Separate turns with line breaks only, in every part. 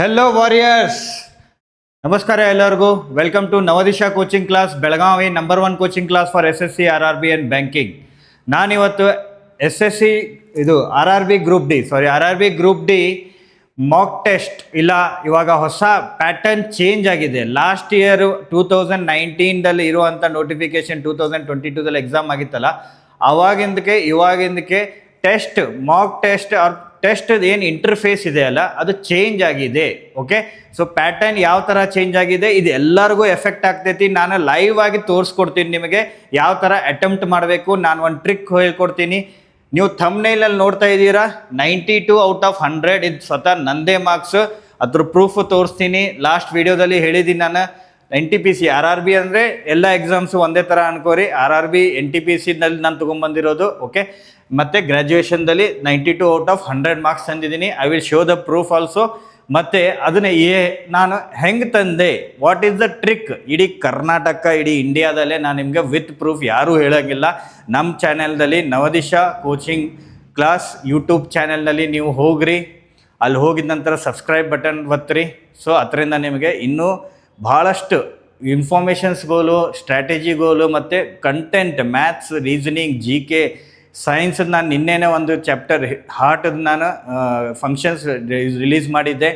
Hello warriors ನಮಸ್ಕಾರ ಎಲ್ಲರಿಗೂ. Welcome to Navadisha coaching class Belagavi number one coaching class for S S C R R B and banking ನಾನಿವತ್ತು S S C ಇದು R R B group D sorry R R B group D mock test ಇಲ್ಲ, ಇವಾಗ ಹೊಸ pattern change ಆಗಿದೆ. Last year two thousand ನೈನ್ಟೀನ್ದಲ್ಲಿ ಇರುವಂಥ notification two thousand twenty ಟೂದಲ್ಲಿ exam ಆಗಿತ್ತಲ್ಲ, ಅವಾಗಿಂದಕ್ಕೆ, ಇವಾಗಿಂದಕ್ಕೆ ಟೆಸ್ಟ್ ಮಾಕ್ ಟೆಸ್ಟ್ ಅವ್ರ ಟೆಸ್ಟ್ ಏನು ಇಂಟರ್ಫೇಸ್ ಇದೆ ಅಲ್ಲ, ಅದು ಚೇಂಜ್ ಆಗಿದೆ ಓಕೆ ಸೊ ಪ್ಯಾಟರ್ನ್ ಯಾವ ಥರ ಚೇಂಜ್ ಆಗಿದೆ, ಇದು ಎಲ್ಲರಿಗೂ ಎಫೆಕ್ಟ್ ಆಗ್ತೈತಿ. ನಾನು ಲೈವ್ ಆಗಿ ತೋರಿಸ್ಕೊಡ್ತೀನಿ ನಿಮಗೆ ಯಾವ ಥರ ಅಟೆಂಪ್ಟ್ ಮಾಡಬೇಕು. ನಾನು ಒಂದು ಟ್ರಿಕ್ ಹೇಳ್ಕೊಡ್ತೀನಿ. ನೀವು ಥಮ್ನೈಲಲ್ಲಿ ನೋಡ್ತಾ ಇದ್ದೀರಾ? Ninety two out of hundred ಇದು ಸ್ವತಃ ನಂದೇ ಮಾರ್ಕ್ಸ್ ಅದ್ರ ಪ್ರೂಫ್ ತೋರಿಸ್ತೀನಿ. ಲಾಸ್ಟ್ ವಿಡಿಯೋದಲ್ಲಿ ಹೇಳಿದ್ದೀನಿ ನಾನು. N T P C R R B ಅಂದರೆ ಎಲ್ಲ ಎಕ್ಸಾಮ್ಸು ಒಂದೇ ಥರ ಅನ್ಕೋರಿ. R R B N T P ಸಿನಲ್ಲಿ ನಾನು ತೊಗೊಂಬಂದಿರೋದು ಓಕೆ ಮತ್ತು ಗ್ರ್ಯಾಜುಯೇಷನ್ದಲ್ಲಿ ninety two out of hundred marks ತಂದಿದ್ದೀನಿ. I will show the proof also ಮತ್ತು ಅದನ್ನ ಏ ನಾನು ಹೆಂಗೆ ತಂದೆ? ವಾಟ್ ಈಸ್ ದ ಟ್ರಿಕ್ ಇಡೀ ಕರ್ನಾಟಕ, ಇಡೀ ಇಂಡಿಯಾದಲ್ಲೇ ನಾನು ನಿಮಗೆ ವಿತ್ ಪ್ರೂಫ್ ಯಾರೂ ಹೇಳೋಂಗಿಲ್ಲ. ನಮ್ಮ ಚಾನೆಲ್ದಲ್ಲಿ ನವದಿಶಾ ಕೋಚಿಂಗ್ ಕ್ಲಾಸ್ ಯೂಟ್ಯೂಬ್ ಚಾನೆಲ್ನಲ್ಲಿ ನೀವು ಹೋಗ್ರಿ. ಅಲ್ಲಿ ಹೋಗಿದ ನಂತರ ಸಬ್ಸ್ಕ್ರೈಬ್ ಬಟನ್ ಒತ್ತಿರಿ ಸೊ ಅದರಿಂದ ನಿಮಗೆ ಇನ್ನೂ ಭಾಳಷ್ಟು ಇನ್ಫಾರ್ಮೇಷನ್ಸ್ಗಳು ಸ್ಟ್ರಾಟಜಿಗಳು ಮತ್ತು content maths reasoning G K science ನಾನು ನಿನ್ನೆನೇ ಒಂದು ಚಾಪ್ಟರ್ ಹಾರ್ಟದ್ದು ನಾನು ಫಂಕ್ಷನ್ಸ್ ರಿಲೀಸ್ ಮಾಡಿದ್ದೆ.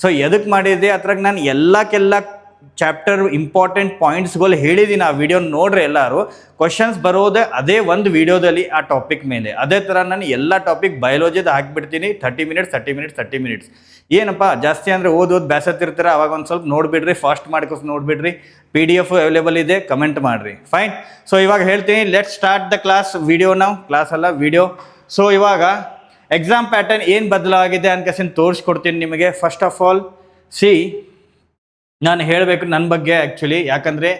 ಸೊ ಎದಕ್ಕೆ ಮಾಡಿದ್ದೆ? ಅದ್ರಾಗ ನಾನು ಎಲ್ಲಕ್ಕೆಲ್ಲ ಚಾಪ್ಟರ್ ಇಂಪಾರ್ಟೆಂಟ್ ಪಾಯಿಂಟ್ಸ್ಗಳು ಹೇಳಿದ್ದೀನಿ ಆ ವಿಡಿಯೋ ನೋಡ್ರಿ ಎಲ್ಲರೂ. ಕ್ವಶನ್ಸ್ ಬರೋದೇ ಅದೇ ಒಂದು ವಿಡಿಯೋದಲ್ಲಿ ಆ ಟಾಪಿಕ್ ಮೇಲೆ. ಅದೇ ಥರ ನಾನು ಎಲ್ಲ ಟಾಪಿಕ್ ಬಯಾಲಜಿದ ಹಾಕಿಬಿಡ್ತೀನಿ. Thirty minutes thirty minutes thirty minutes ಏನಪ್ಪ, ಜಾಸ್ತಿ ಅಂದರೆ ಓದ್ ಬ್ಯಾಸತ್ತಿರ್ತಾರೆ, ಅವಾಗ ಒಂದು ಸ್ವಲ್ಪ ನೋಡಿಬಿಡ್ರಿ ಫಾಸ್ಟ್ ಮಾಡ್ಕೋಸ್ ನೋಡಿಬಿಡ್ರಿ. ಪಿ ಡಿ ಎಫ್ ಅವೈಲೇಬಲ್ ಇದೆ ಕಮೆಂಟ್ ಮಾಡಿರಿ. ಫೈನ್ ಸೊ ಇವಾಗ ಹೇಳ್ತೀನಿ let start the class video ನಾವು ಕ್ಲಾಸ್ ಅಲ್ಲ ವಿಡಿಯೋ ಸೊ ಇವಾಗ ಎಕ್ಸಾಮ್ ಪ್ಯಾಟರ್ನ್ ಏನು ಬದಲಾಗಿದೆ ಅನ್ಕಸಿನ್ ತೋರಿಸ್ಕೊಡ್ತೀನಿ ನಿಮಗೆ. ಫಸ್ಟ್ ಆಫ್ ಆಲ್ ಸಿ ನಾನು ಹೇಳಬೇಕು ನನ್ನ ಬಗ್ಗೆ ಆ್ಯಕ್ಚುಲಿ ಯಾಕಂದರೆ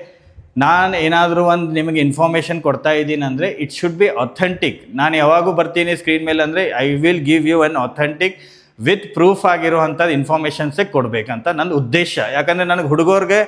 ನಾನು ಏನಾದರೂ ಒಂದು ನಿಮಗೆ ಇನ್ಫಾರ್ಮೇಷನ್ ಕೊಡ್ತಾ ಇದ್ದೀನಿ ಅಂದರೆ ಇಟ್ ಶುಡ್ ಬಿ ಅಥೆಂಟಿಕ್ ನಾನು ಯಾವಾಗೂ ಬರ್ತೀನಿ ಸ್ಕ್ರೀನ್ ಮೇಲೆ ಅಂದರೆ I will give you an authentic with proof ಆಗಿರುವಂಥದ್ದು ಇನ್ಫಾರ್ಮೇಷನ್ಸೇ ಕೊಡಬೇಕಂತ ನನ್ನ ಉದ್ದೇಶ. ಯಾಕಂದರೆ ನನಗೆ ಹುಡುಗರಿಗೆ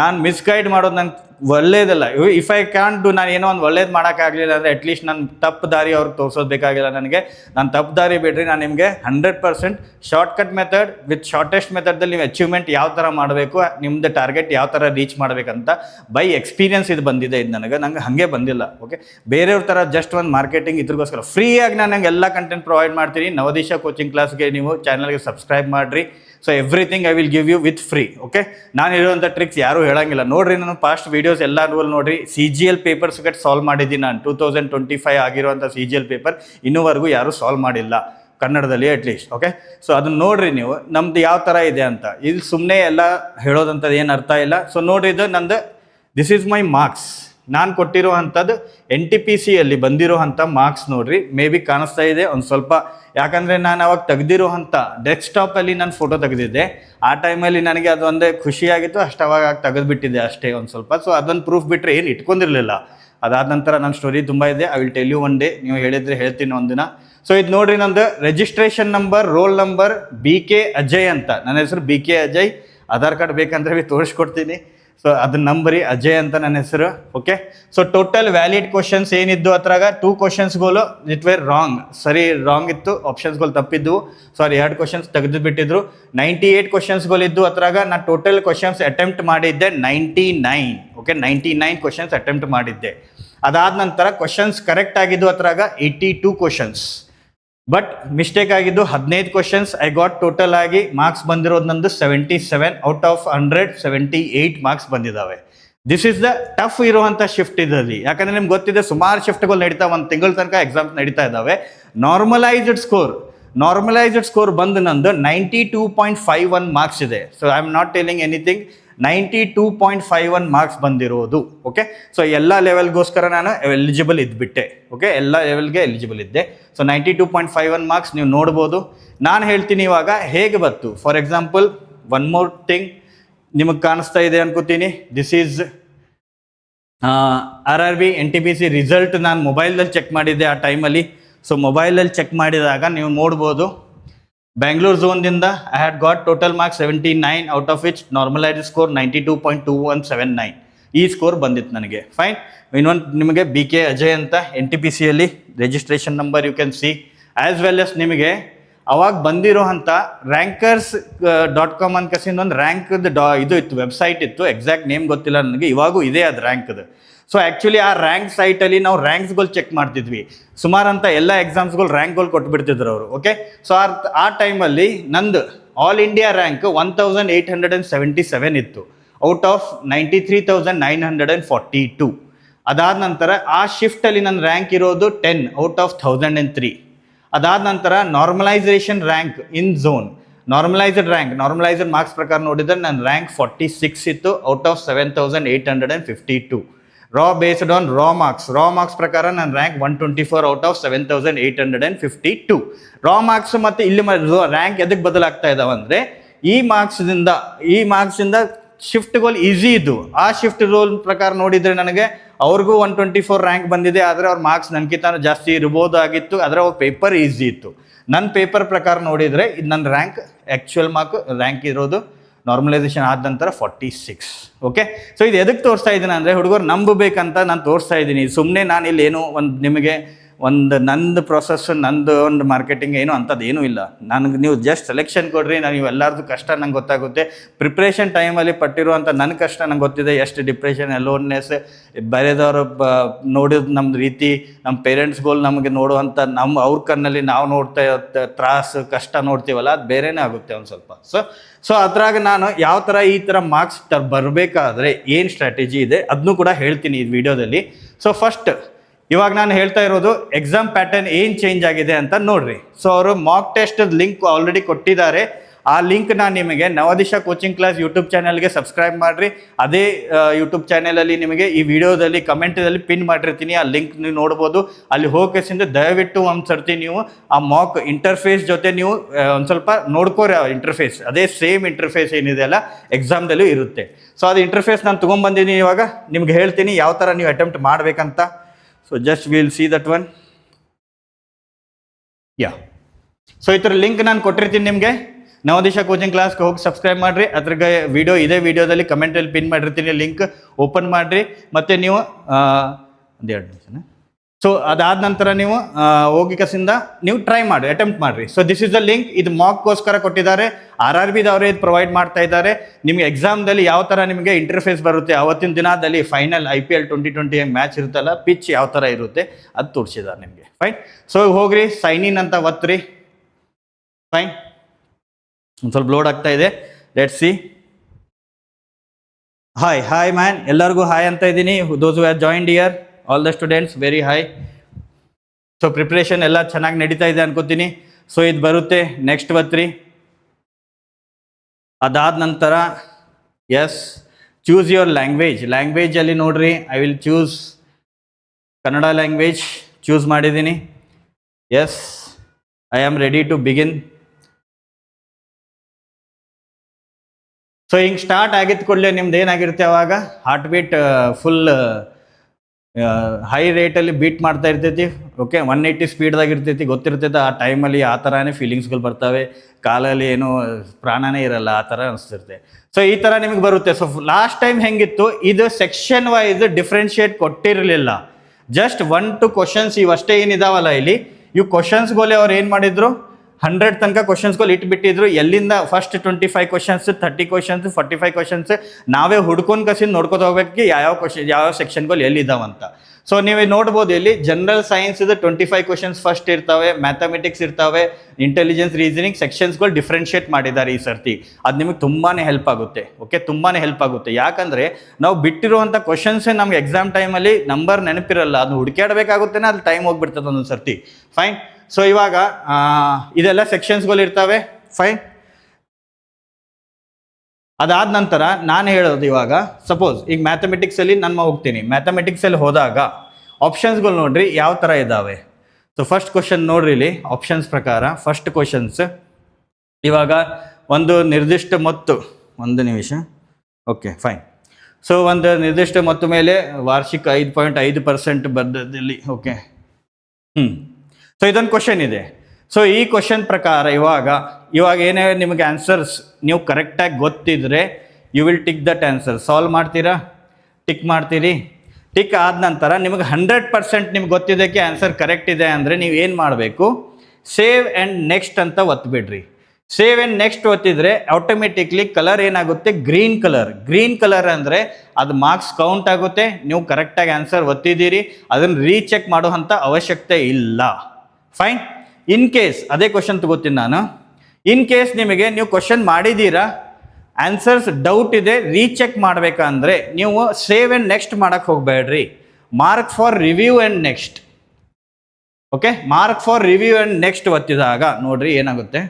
ನಾನು ಮಿಸ್ಗೈಡ್ ಮಾಡೋದು ನಂಗೆ ಒಳ್ಳೇದಲ್ಲ. ಇಫ್ ಐ ಕ್ಯಾನ್ ಡು ನಾನು ಏನೋ ಒಂದು ಒಳ್ಳೇದು ಮಾಡೋಕ್ಕಾಗಲಿಲ್ಲ ಅಂದರೆ ಅಟ್ಲೀಸ್ಟ್ ನಾನು ತಪ್ಪು ದಾರಿ ಅವ್ರಿಗೆ ತೋರಿಸೋದು ಬೇಕಾಗಿಲ್ಲ ನನಗೆ. ನಾನು ತಪ್ಪು ದಾರಿ ಬಿಡ್ರಿ, ನಾನು ನಿಮಗೆ hundred percent shortcut method with shortest ಮೆಥಡ್ದಲ್ಲಿ ನೀವು ಅಚೀವ್ಮೆಂಟ್ ಯಾವ ಥರ ಮಾಡಬೇಕು ನಿಮ್ಮದು ಟಾರ್ಗೆಟ್ ಯಾವ ಥರ ರೀಚ್ ಮಾಡಬೇಕಂತ ಬೈ ಎಕ್ಸ್ಪೀರಿಯನ್ಸ್ ಇದು ಬಂದಿದೆ ಇದು ನನಗೆ. ನಂಗೆ ಹಾಗೆ ಬಂದಿಲ್ಲ ಓಕೆ ಬೇರೆಯವ್ರ ಥರ ಜಸ್ಟ್ ಒಂದು ಮಾರ್ಕೆಟಿಂಗ್ ಇದ್ರಿಗೋಸ್ಕರ. ಫ್ರೀಯಾಗಿ ನಾನು ನಂಗೆ ಎಲ್ಲ ಕಂಟೆಂಟ್ ಪ್ರೊವೈಡ್ ಮಾಡ್ತೀನಿ. ನವದೀಶ ಕೋಚಿಂಗ್ ಕ್ಲಾಸ್ಗೆ ನೀವು ಚಾನಲ್ಗೆ ಸಬ್ಸ್ಕ್ರೈಬ್ ಮಾಡಿರಿ. So everything I will give you with free okay ನಾನು ಇರುವಂಥ ಟ್ರಿಕ್ಸ್ ಯಾರೂ ಹೇಳಂಗಿಲ್ಲ. ನೋಡ್ರಿ, ನಾನು ಪಾಸ್ಟ್ ವೀಡಿಯೋಸ್ ಎಲ್ಲ ನೋಡ್ರಿ ಸಿ ಜಿ ಎಲ್ ಪೇಪರ್ಸ್ ಗಟ್ ಸಾಲ್ವ್ ಮಾಡಿದ್ದೀನಿ ನಾನು. ಟೂ ತೌಸಂಡ್ ಟ್ವೆಂಟಿ ಫೈವ್ ಆಗಿರುವಂಥ ಸಿ ಜಿ ಎಲ್ ಪೇಪರ್ ಇನ್ನೂವರೆಗೂ ಯಾರೂ ಸಾಲ್ವ್ ಮಾಡಿಲ್ಲ. ಕನ್ನಡದಲ್ಲಿ ಅಟ್ಲೀಸ್ಟ್ ಓಕೆ ಸೊ ಅದನ್ನು ನೋಡ್ರಿ ನೀವು, ನಮ್ದು ಯಾವ ಥರ ಇದೆ ಅಂತ. ಇಲ್ಲಿ ಸುಮ್ಮನೆ ಎಲ್ಲ ಹೇಳೋದಂಥದ್ದು ಏನು ಅರ್ಥ ಇಲ್ಲ. ಸೊ ನೋಡ್ರಿ, ಇದು ನಂದು ದಿಸ್ ಈಸ್ ಮೈ ಮಾರ್ಕ್ಸ್ ನಾನು ಕೊಟ್ಟಿರುವಂಥದ್ದು ಎನ್ ಟಿ ಪಿ ಸಿಯಲ್ಲಿ ಬಂದಿರುವಂಥ ಮಾರ್ಕ್ಸ್ ನೋಡ್ರಿ ಮೇ ಬಿ ಕಾಣಿಸ್ತಾ ಇದೆ, ಒಂದು ಸ್ವಲ್ಪ, ಯಾಕಂದರೆ ನಾನು ಅವಾಗ ತೆಗೆದಿರುವಂಥ ಡೆಸ್ಕ್ಟಾಪಲ್ಲಿ ನಾನು ಫೋಟೋ ತೆಗೆದಿದ್ದೆ. ಆ ಟೈಮಲ್ಲಿ ನನಗೆ ಅದು ಒಂದೇ ಖುಷಿಯಾಗಿತ್ತು ಅಷ್ಟು ಅವಾಗ ತೆಗೆದುಬಿಟ್ಟಿದ್ದೆ ಅಷ್ಟೇ ಒಂದು ಸ್ವಲ್ಪ. ಸೊ ಅದೊಂದು ಪ್ರೂಫ್ ಬಿಟ್ಟರೆ ಏನು ಇಟ್ಕೊಂಡಿರಲಿಲ್ಲ. ಅದಾದ ನಂತರ ನನ್ನ ಸ್ಟೋರಿ ತುಂಬ ಇದೆ I will tell you one day ನೀವು ಹೇಳಿದರೆ ಹೇಳ್ತೀನಿ ಒಂದಿನ. ಸೊ ಇದು ನೋಡ್ರಿ ನಂದು registration number roll number B K Ajay ಅಂತ. ನನ್ನ ಹೆಸರು B K Ajay Aadhaar card ಬೇಕಂದ್ರೆ ತೋರಿಸ್ಕೊಡ್ತೀನಿ. ಸೊ ಅದನ್ನ ನಂಬರಿ ಅಜಯ್ ಅಂತ ನನ್ನ ಹೆಸರು okay so total valid questions ಏನಿದ್ದು ಅದ್ರಾಗ? ಟೂ ಕ್ವಶನ್ಸ್ಗಳು ಇಟ್ ವೇರ್ ರಾಂಗ್ ಸರಿ ರಾಂಗ್ ಇತ್ತು ಆಪ್ಷನ್ಸ್ಗಳು ತಪ್ಪಿದ್ದು ಸಾರಿ ಎರಡು ಕ್ವಶನ್ಸ್ ತೆಗೆದು ಬಿಟ್ಟಿದ್ರು. ನೈಂಟಿ ಏಯ್ಟ್ ಕ್ವಶನ್ಸ್ಗಳಿದ್ದು ಅದ್ರಾಗ. ನಾನು ಟೋಟಲ್ ಕ್ವಶನ್ಸ್ ಅಟೆಂಪ್ಟ್ ಮಾಡಿದ್ದೆ ninety nine okay ninety nine questions attempt ಮಾಡಿದ್ದೆ. ಅದಾದ ನಂತರ ಕ್ವಶನ್ಸ್ ಕರೆಕ್ಟ್ ಆಗಿದ್ದು ಅದ್ರಾಗ eighty two questions but mistake ಆಗಿದ್ದು ಹದಿನೈದು ಕ್ವಶನ್ಸ್ ಐ ಗಾಟ್ ಟೋಟಲ್ ಆಗಿ ಮಾರ್ಕ್ಸ್ ಬಂದಿರೋದು ನಂದು seventy seven out of hundred seventy eight marks ಬಂದಿದ್ದಾವೆ ದಿಸ್ ಇಸ್ ದ ಟಫ್ ಇರುವಂಥ ಶಿಫ್ಟ್ ಇದರಲ್ಲಿ. ಯಾಕಂದ್ರೆ ನಿಮ್ಗೆ ಗೊತ್ತಿದೆ ಸುಮಾರು ಶಿಫ್ಟ್ಗಳು ನಡೀತಾ ಒಂದು ತಿಂಗಳ ತನಕ ಎಕ್ಸಾಮ್ಸ್ ನಡೀತಾ ಇದ್ದಾವೆ ನಾರ್ಮಲೈಸ್ಡ್ ಸ್ಕೋರ್ ನಾರ್ಮಲೈಸ್ಡ್ ಸ್ಕೋರ್ ಬಂದು ನಂದು ninety two point five one marks ಇದೆ. So I am not telling anything ninety two point five one marks ಬಂದಿರೋದು ಓಕೆ ಸೊ ಎಲ್ಲ ಲೆವೆಲ್ಗೋಸ್ಕರ ನಾನು ಎಲಿಜಿಬಲ್ ಇದ್ಬಿಟ್ಟೆ ಓಕೆ ಎಲ್ಲ ಲೆವೆಲ್ಗೆ ಎಲಿಜಿಬಲ್ ಇದ್ದೆ. So ninety two point five one marks ನೀವು ನೋಡ್ಬೋದು. ನಾನು ಹೇಳ್ತೀನಿ ಇವಾಗ ಹೇಗೆ ಬಂತು? For example one more thing ನಿಮಗೆ ಕಾಣಿಸ್ತಾ ಇದೆ ಅನ್ಕೋತೀನಿ. This is R R B N T P C result ನಾನು ಮೊಬೈಲಲ್ಲಿ ಚೆಕ್ ಮಾಡಿದ್ದೆ ಆ ಟೈಮಲ್ಲಿ ಸೊ ಮೊಬೈಲಲ್ಲಿ ಚೆಕ್ ಮಾಡಿದಾಗ ನೀವು ನೋಡ್ಬೋದು. Bangalore ಝೋನ್ದಿಂದ I had got total marks seventy nine out of which normalise score ninety two point two one seven nine ಈ ಸ್ಕೋರ್ ಬಂದಿತ್ತು ನನಗೆ. ಫೈನ್ ಇನ್ನೊಂದು ನಿಮಗೆ ಬಿ ಕೆ ಅಜಯ್ ಅಂತ ಎನ್ ಟಿ ಪಿ ಸಿಯಲ್ಲಿ registration number you can see as well yes ನಿಮಗೆ ಅವಾಗ ಬಂದಿರೋ ಅಂತ ರ್ಯಾಂಕರ್ಸ್ ಡಾಟ್ ಕಾಮ್ ಅಂತ ಕಸಿಂದ ಒಂದು ರ್ಯಾಂಕ್ದು ಡಾ ಇದು ಇತ್ತು ವೆಬ್ಸೈಟ್ ಇತ್ತು. ಎಕ್ಸಾಕ್ಟ್ ನೇಮ್ ಗೊತ್ತಿಲ್ಲ ನನಗೆ. ಇವಾಗೂ ಇದೆ ಅದು ರ್ಯಾಂಕ್ದು ಸೊ ಆ್ಯಕ್ಚುಲಿ ಆ ರ್ಯಾಂಕ್ ಸೈಟಲ್ಲಿ ನಾವು ರ್ಯಾಂಕ್ಸ್ಗಳು ಚೆಕ್ ಮಾಡ್ತಿದ್ವಿ. ಸುಮಾರು ಅಂತ ಎಲ್ಲ ಎಕ್ಸಾಮ್ಸ್ಗಳು ರ್ಯಾಂಕ್ಗಳು ಕೊಟ್ಬಿಡ್ತಿದ್ರು ಅವರು ಓಕೆ ಸೊ ಆ ಆ ಟೈಮಲ್ಲಿ ನಂದು all India rank one thousand eight hundred and seventy seven ಇತ್ತು. Out of ninety three thousand nine hundred and forty two ಅದಾದ ನಂತರ ಆ ಶಿಫ್ಟಲ್ಲಿ ನನ್ನ ರ್ಯಾಂಕ್ ಇರೋದು ten out of thousand and three ಅದಾದ ನಂತರ normalization rank in zone normalized rank normalized marks ಪ್ರಕಾರ ನೋಡಿದ್ರೆ ನನ್ನ ರ್ಯಾಂಕ್ ಫಾರ್ಟಿ ಸಿಕ್ಸ್ ಇತ್ತು out of seven thousand eight hundred and fifty two raw based on raw marks raw marks ಪ್ರಕಾರ ನನ್ನ rank one twenty four out of seven thousand eight hundred and fifty two raw marks ಮತ್ತು ಇಲ್ಲಿ rank ಎದಕ್ಕೆ ಬದಲಾಗ್ತಾ ಇದಾವೆ ಅಂದರೆ, ಈ ಮಾರ್ಕ್ಸ್ದಿಂದ ಈ ಮಾರ್ಕ್ಸಿಂದ ಗೋಲ್ ಈಸಿ ಇದ್ದು, ಆ ಶಿಫ್ಟ್ ರೋಲ್ ಪ್ರಕಾರ ನೋಡಿದರೆ ನನಗೆ ಅವ್ರಿಗೂ ಒನ್ ಟ್ವೆಂಟಿ ಫೋರ್ ರ್ಯಾಂಕ್ ಬಂದಿದೆ, ಆದರೆ ಅವ್ರ ಮಾರ್ಕ್ಸ್ ನನಗಿಂತ ಜಾಸ್ತಿ ಇರ್ಬೋದಾಗಿತ್ತು, ಆದರೆ ಅವ್ರ ಪೇಪರ್ ಈಸಿ ಇತ್ತು. ನನ್ನ ಪೇಪರ್ ಪ್ರಕಾರ ನೋಡಿದರೆ, ಇದು ನನ್ನ ರ್ಯಾಂಕ್ ಆ್ಯಕ್ಚುಯಲ್ ಮಾರ್ಕ್ ರ್ಯಾಂಕ್ ಇರೋದು ನಾರ್ಮಲೈಸೇಷನ್ ಆದ ನಂತರ ಫಾರ್ಟಿ ಸಿಕ್ಸ್ ಓಕೆ ಸೊ ಇದು ಎದಕ್ಕೆ ತೋರಿಸ್ತಾ ಇದ್ದೀನಿ ಅಂದರೆ, ಹುಡುಗರು ನಂಬಬೇಕಂತ ನಾನು ತೋರಿಸ್ತಾ ಇದ್ದೀನಿ. ಸುಮ್ಮನೆ ನಾನು ಇಲ್ಲಿ ಏನು ಒಂದು ನಿಮಗೆ ಒಂದು ನಂದು ಪ್ರೊಸೆಸ್ ನಂದು ಒಂದು ಮಾರ್ಕೆಟಿಂಗ್ ಏನು ಅಂಥದ್ದು ಏನೂ ಇಲ್ಲ. ನನಗೆ ನೀವು ಜಸ್ಟ್ ಸೆಲೆಕ್ಷನ್ ಕೊಡ್ರಿ ನಾನು ಎಲ್ಲರದ್ದು ಕಷ್ಟ ನಂಗೆ ಗೊತ್ತಾಗುತ್ತೆ. ಪ್ರಿಪ್ರೇಷನ್ ಟೈಮಲ್ಲಿ ಪಟ್ಟಿರುವಂಥ ನನ್ನ ಕಷ್ಟ ನಂಗೆ ಗೊತ್ತಿದೆ, ಎಷ್ಟು ಡಿಪ್ರೆಷನ್ ಎಲೋನ್ನೆಸ್ ಬೇರೆದವರು ಬ, ನೋಡಿದ ನಮ್ಮ ರೀತಿ ನಮ್ಮ ಪೇರೆಂಟ್ಸ್ಗಳು ನಮಗೆ ನೋಡುವಂಥ ನಮ್ಮ ಅವ್ರ ಕಣ್ಣಲ್ಲಿ ನಾವು ನೋಡ್ತಾ ಇರೋ ತ್ರಾಸು, ಕಷ್ಟ ನೋಡ್ತೀವಲ್ಲ, ಅದು ಬೇರೆನೇ ಆಗುತ್ತೆ ಒಂದು ಸ್ವಲ್ಪ. ಸೊ ಸೊ ಅದ್ರಾಗ ನಾನು ಯಾವ ಥರ ಈ ಥರ ಮಾರ್ಕ್ಸ್ ತರ ಬರಬೇಕಾದ್ರೆ ಏನು ಸ್ಟ್ರಾಟಜಿ ಇದೆ ಅದನ್ನು ಕೂಡ ಹೇಳ್ತೀನಿ ಈ ವಿಡಿಯೋದಲ್ಲಿ ಸೊ ಫಸ್ಟ್ ಇವಾಗ ನಾನು ಹೇಳ್ತಾ ಇರೋದು ಎಕ್ಸಾಮ್ ಪ್ಯಾಟರ್ನ್ ಏನು ಚೇಂಜ್ ಆಗಿದೆ ಅಂತ ನೋಡ್ರಿ. ಸೊ ಅವರು ಮಾಕ್ ಟೆಸ್ಟ್ ಲಿಂಕ್ ಆಲ್ರೆಡಿ ಕೊಟ್ಟಿದ್ದಾರೆ. ಆ ಲಿಂಕ್ ನಾನು ನಿಮಗೆ ನವದಿಶ ಕೋಚಿಂಗ್ ಕ್ಲಾಸ್ ಯೂಟ್ಯೂಬ್ ಚಾನಲ್ಗೆ ಸಬ್ಸ್ಕ್ರೈಬ್ ಮಾಡಿರಿ. ಅದೇ ಯೂಟ್ಯೂಬ್ ಚಾನಲಲ್ಲಿ ನಿಮಗೆ ಈ ವಿಡಿಯೋದಲ್ಲಿ ಕಮೆಂಟಲ್ಲಿ ಪಿನ್ ಮಾಡಿರ್ತೀನಿ. ಆ ಲಿಂಕ್ ನೀವು ನೋಡ್ಬೋದು. ಅಲ್ಲಿ ಹೋಗಿಸಿಂದ ದಯವಿಟ್ಟು ಒಂದು ಸರ್ತಿ ನೀವು ಆ ಮಾಕ್ ಇಂಟರ್ಫೇಸ್ ಜೊತೆ ನೀವು ಒಂದು ಸ್ವಲ್ಪ ನೋಡ್ಕೋರಿ ಆ ಇಂಟರ್ಫೇಸ್ ಅದೇ ಸೇಮ್ ಇಂಟರ್ಫೇಸ್ ಏನಿದೆ ಅಲ್ಲ ಎಕ್ಸಾಮ್ದಲ್ಲೂ ಇರುತ್ತೆ. ಸೊ ಅದು ಇಂಟರ್ಫೇಸ್ ನಾನು ತೊಗೊಂಬಂದಿದ್ದೀನಿ ಇವಾಗ. ನಿಮ್ಗೆ ಹೇಳ್ತೀನಿ ಯಾವ ಥರ ನೀವು ಅಟೆಂಪ್ಟ್ ಮಾಡಬೇಕಂತ. So just will see that one yeah so ಥರ ಲಿಂಕ್ ನಾನು ಕೊಟ್ಟಿರ್ತೀನಿ ನಿಮಗೆ. ನವದಿಶಾ ಕೋಚಿಂಗ್ ಕ್ಲಾಸ್ಗೆ ಹೋಗಿ ಸಬ್ಸ್ಕ್ರೈಬ್ ಮಾಡಿರಿ. ಅದ್ರಾಗೆ ವಿಡಿಯೋ ಇದೇ ವಿಡಿಯೋದಲ್ಲಿ ಕಮೆಂಟಲ್ಲಿ ಪಿನ್ ಮಾಡಿರ್ತೀನಿ ಲಿಂಕ್ ಓಪನ್ ಮಾಡಿರಿ. ಮತ್ತು ನೀವು ಒಂದು ಎರಡು ನಿಮಿಷನ? ಸೊ ಅದಾದ ನಂತರ ನೀವು ಹೋಗಿಕಸಿಂದ ಹೋಗಿ ಕಸಿಂದ ನೀವು ಟ್ರೈ ಮಾಡಿ ಅಟೆಂಪ್ಟ್ ಮಾಡಿರಿ. So this is the link ಇದು ಮಾಕ್ಗೋಸ್ಕರ ಕೊಟ್ಟಿದ್ದಾರೆ. ಆರ್ ಆರ್ ಬಿದವರೇ ಇದು ಪ್ರೊವೈಡ್ ಮಾಡ್ತಾ ಇದ್ದಾರೆ. ನಿಮಗೆ ಎಕ್ಸಾಮ್ದಲ್ಲಿ ಯಾವ ಥರ ನಿಮಗೆ ಇಂಟರ್ಫೇಸ್ ಬರುತ್ತೆ, ಅವತ್ತಿನ ದಿನದಲ್ಲಿ final I P L twenty twenty match ಇರುತ್ತಲ್ಲ ಪಿಚ್ ಯಾವ ಥರ ಇರುತ್ತೆ, ಅದು ತೋರಿಸಿದ್ದಾರೆ ನಿಮಗೆ. ಫೈನ್ ಸೊ ಹೋಗ್ರಿ ಸೈನ್ ಇನ್ ಅಂತ ಒತ್ತಿರಿ ಫೈನ್ ಒಂದು ಸ್ವಲ್ಪ ಲೋಡ್ ಆಗ್ತಾ ಇದೆ. Let see hi hi man ಎಲ್ಲರಿಗೂ ಹಾಯ್ ಅಂತ ಇದ್ದೀನಿ. Those have joined here all the students very high so preparation ಎಲ್ಲ ಚೆನ್ನಾಗಿ ನಡೀತಾ ಇದೆ ಅನ್ಕೋತೀನಿ. ಸೊ ಇದು ಬರುತ್ತೆ ನೆಕ್ಸ್ಟ್ ಬತ್ರಿ ಅದಾದ ನಂತರ ಎಸ್ ಚೂಸ್ ಯುವರ್ ಲ್ಯಾಂಗ್ವೇಜ್ ಲ್ಯಾಂಗ್ವೇಜಲ್ಲಿ ನೋಡ್ರಿ I will choose Kannada language choose ಮಾಡಿದ್ದೀನಿ yes I am ready to begin so ಹಿಂಗೆ ಸ್ಟಾರ್ಟ್ ಆಗಿದ್ದ ಕೂಡಲೇ ನಿಮ್ದು ಏನಾಗಿರುತ್ತೆ ಅವಾಗ? ಹಾರ್ಟ್ ಬೀಟ್ ಫುಲ್ ಹೈ ರೇಟಲ್ಲಿ ಬೀಟ್ ಮಾಡ್ತಾ ಇರ್ತೈತಿ. ಓಕೆ ಒನ್ ಏಯ್ಟಿ ಸ್ಪೀಡ್ದಾಗ ಇರ್ತೈತಿ. ಗೊತ್ತಿರ್ತೈತೆ ಆ ಟೈಮಲ್ಲಿ ಆ ಥರನೇ ಫೀಲಿಂಗ್ಸ್ಗಳು ಬರ್ತವೆ. ಕಾಲಲ್ಲಿ ಏನು ಪ್ರಾಣನೇ ಇರಲ್ಲ, ಆ ಥರ ಅನಿಸ್ತಿರುತ್ತೆ. ಸೊ ಈ ಥರ ನಿಮಗೆ ಬರುತ್ತೆ. ಸೊ ಲಾಸ್ಟ್ ಟೈಮ್ ಹೆಂಗಿತ್ತು? ಇದು ಸೆಕ್ಷನ್ ವೈಸ್ ಡಿಫ್ರೆನ್ಷಿಯೇಟ್ ಕೊಟ್ಟಿರಲಿಲ್ಲ. ಜಸ್ಟ್ ಒನ್ ಟು ಕ್ವಶನ್ಸ್ ಇವಷ್ಟೇ ಏನಿದಾವಲ್ಲ ಇಲ್ಲಿ. ಇವು ಕ್ವಶನ್ಸ್ಗೋಲೆ ಅವ್ರು ಏನು ಮಾಡಿದ್ರು? ಹಂಡ್ರೆಡ್ ತನಕ ಕ್ವಶನ್ಸ್ಗಳು ಇಟ್ಬಿಟ್ಟಿದ್ರು. ಎಲ್ಲಿಂದ first twenty five questions thirty questions forty five questions ನಾವೇ ಹುಡ್ಕೊಂಡು ಕಸಿಂದ ನೋಡ್ಕೊತ ಹೋಗ್ಬೇಕು ಯಾವ ಕ್ವಶನ್ ಯಾವ್ಯಾವ ಸೆಕ್ಷನ್ಗಳು ಎಲ್ಲಿದ್ದಾವಂತ ಸೊ ನೀವು ನೋಡ್ಬೋದು, ಇಲ್ಲಿ ಜನರಲ್ ಸೈನ್ಸ್ ಇದು ಟ್ವೆಂಟಿ ಫೈವ್ ಕ್ವಶನ್ಸ್ ಫಸ್ಟ್ ಇರ್ತವೆ ಮ್ಯಾಥಮೆಟಿಕ್ಸ್ ಇರ್ತವೆ ಇಂಟೆಲಿಜೆನ್ಸ್ ರೀಸನಿಂಗ್ ಸೆಕ್ಷನ್ಸ್ಗಳು ಡಿಫ್ರೆನ್ಷಿಯೇಟ್ ಮಾಡಿದ್ದಾರೆ ಈ ಸರ್ತಿ. ಅದು ನಿಮಗೆ ತುಂಬಾ ಹೆಲ್ಪ್ ಆಗುತ್ತೆ ಓಕೆ ತುಂಬಾ ಹೆಲ್ಪ್ ಆಗುತ್ತೆ. ಯಾಕಂದರೆ ನಾವು ಬಿಟ್ಟಿರುವಂಥ ಕ್ವಶನ್ಸೇ ನಮ್ಗೆ ಎಕ್ಸಾಮ್ ಟೈಮಲ್ಲಿ ನಂಬರ್ ನೆನಪಿರಲ್ಲ. ಅದು ಹುಡುಕಾಡಬೇಕಾಗುತ್ತೇನೆ ಅದು ಟೈಮ್ ಹೋಗ್ಬಿಡ್ತದೆ ಒಂದೊಂದು ಸರ್ತಿ. ಫೈನ್ ಸೊ ಇವಾಗ ಇದೆಲ್ಲ ಸೆಕ್ಷನ್ಸ್ಗಳು ಇರ್ತವೆ. ಫೈನ್ ಅದಾದ ನಂತರ ನಾನು ಹೇಳೋದು ಇವಾಗ ಸಪೋಸ್ ಈಗ ಮ್ಯಾಥಮೆಟಿಕ್ಸಲ್ಲಿ ನಾನು ಹೋಗ್ತೀನಿ. ಮ್ಯಾಥಮೆಟಿಕ್ಸಲ್ಲಿ ಹೋದಾಗ ಆಪ್ಷನ್ಸ್ಗಳು ನೋಡ್ರಿ ಯಾವ ಥರ ಇದ್ದಾವೆ ಸೊ ಫಸ್ಟ್ ಕ್ವಶನ್ ನೋಡ್ರಿ ಇಲ್ಲಿ ಆಪ್ಷನ್ಸ್ ಪ್ರಕಾರ ಫಸ್ಟ್ ಕ್ವಶನ್ಸ್ ಇವಾಗ ಒಂದು ನಿರ್ದಿಷ್ಟ ಮೊತ್ತು, ಒಂದು ನಿಮಿಷ. ಓಕೆ ಫೈನ್ ಸೊ ಒಂದು ನಿರ್ದಿಷ್ಟ ಮೊತ್ತು ಮೇಲೆ ವಾರ್ಷಿಕ ಐದು ಪಾಯಿಂಟ್ ಐದು ಪರ್ಸೆಂಟ್ ಬದ್ಧದಲ್ಲಿ ಓಕೆ ಹ್ಞೂ ಸೊ ಇದೊಂದು ಕ್ವಶನ್ ಇದೆ. ಸೊ ಈ ಕ್ವಶನ್ ಪ್ರಕಾರ ಇವಾಗ ಇವಾಗ ಏನೇ ನಿಮಗೆ ಆನ್ಸರ್ಸ್ ನೀವು ಕರೆಕ್ಟಾಗಿ ಗೊತ್ತಿದ್ರೆ you will tick that answer solve ಮಾಡ್ತೀರಾ? ಟಿಕ್ ಮಾಡ್ತೀರಿ? ಟಿಕ್ ಆದ ನಂತರ ನಿಮಗೆ ಹಂಡ್ರೆಡ್ ಪರ್ಸೆಂಟ್ ನಿಮ್ಗೆ ಗೊತ್ತಿದ್ದಕ್ಕೆ ಆನ್ಸರ್ ಕರೆಕ್ಟ್ ಇದೆ ಅಂದರೆ ನೀವು ಏನು ಮಾಡಬೇಕು? ಸೇವ್ ಆ್ಯಂಡ್ ನೆಕ್ಸ್ಟ್ ಅಂತ ಒತ್ಬಿಡ್ರಿ. ಸೇವ್ ಆ್ಯಂಡ್ ನೆಕ್ಸ್ಟ್ ಒತ್ತಿದ್ರೆ ಆಟೋಮೆಟಿಕ್ಲಿ ಕಲರ್ ಏನಾಗುತ್ತೆ? ಗ್ರೀನ್ ಕಲರ್ ಗ್ರೀನ್ ಕಲರ್ ಅಂದರೆ ಅದು ಮಾರ್ಕ್ಸ್ ಕೌಂಟ್ ಆಗುತ್ತೆ. ನೀವು ಕರೆಕ್ಟಾಗಿ ಆನ್ಸರ್ ಒತ್ತಿದ್ದೀರಿ. ಅದನ್ನು ರೀಚೆಕ್ ಮಾಡುವಂಥ ಅವಶ್ಯಕತೆ ಇಲ್ಲ. ಫೈನ್ ಇನ್ ಕೇಸ್ ಅದೇ ಕ್ವಶನ್ ತಗೋತೀನಿ ನಾನು. ಇನ್ ಕೇಸ್ ನಿಮಗೆ ನೀವು ಕ್ವಶನ್ ಮಾಡಿದ್ದೀರಾ ಆನ್ಸರ್ಸ್ ಡೌಟ್ ಇದೆ ರೀಚೆಕ್ ಮಾಡಬೇಕಂದ್ರೆ ನೀವು ಸೇವ್ ಆ್ಯಂಡ್ ನೆಕ್ಸ್ಟ್ ಮಾಡೋಕ್ಕೆ ಹೋಗಬೇಡ್ರಿ. Mark for review and next okay mark for review and next ಒತ್ತಿದಾಗ, ನೋಡ್ರಿ ಏನಾಗುತ್ತೆ?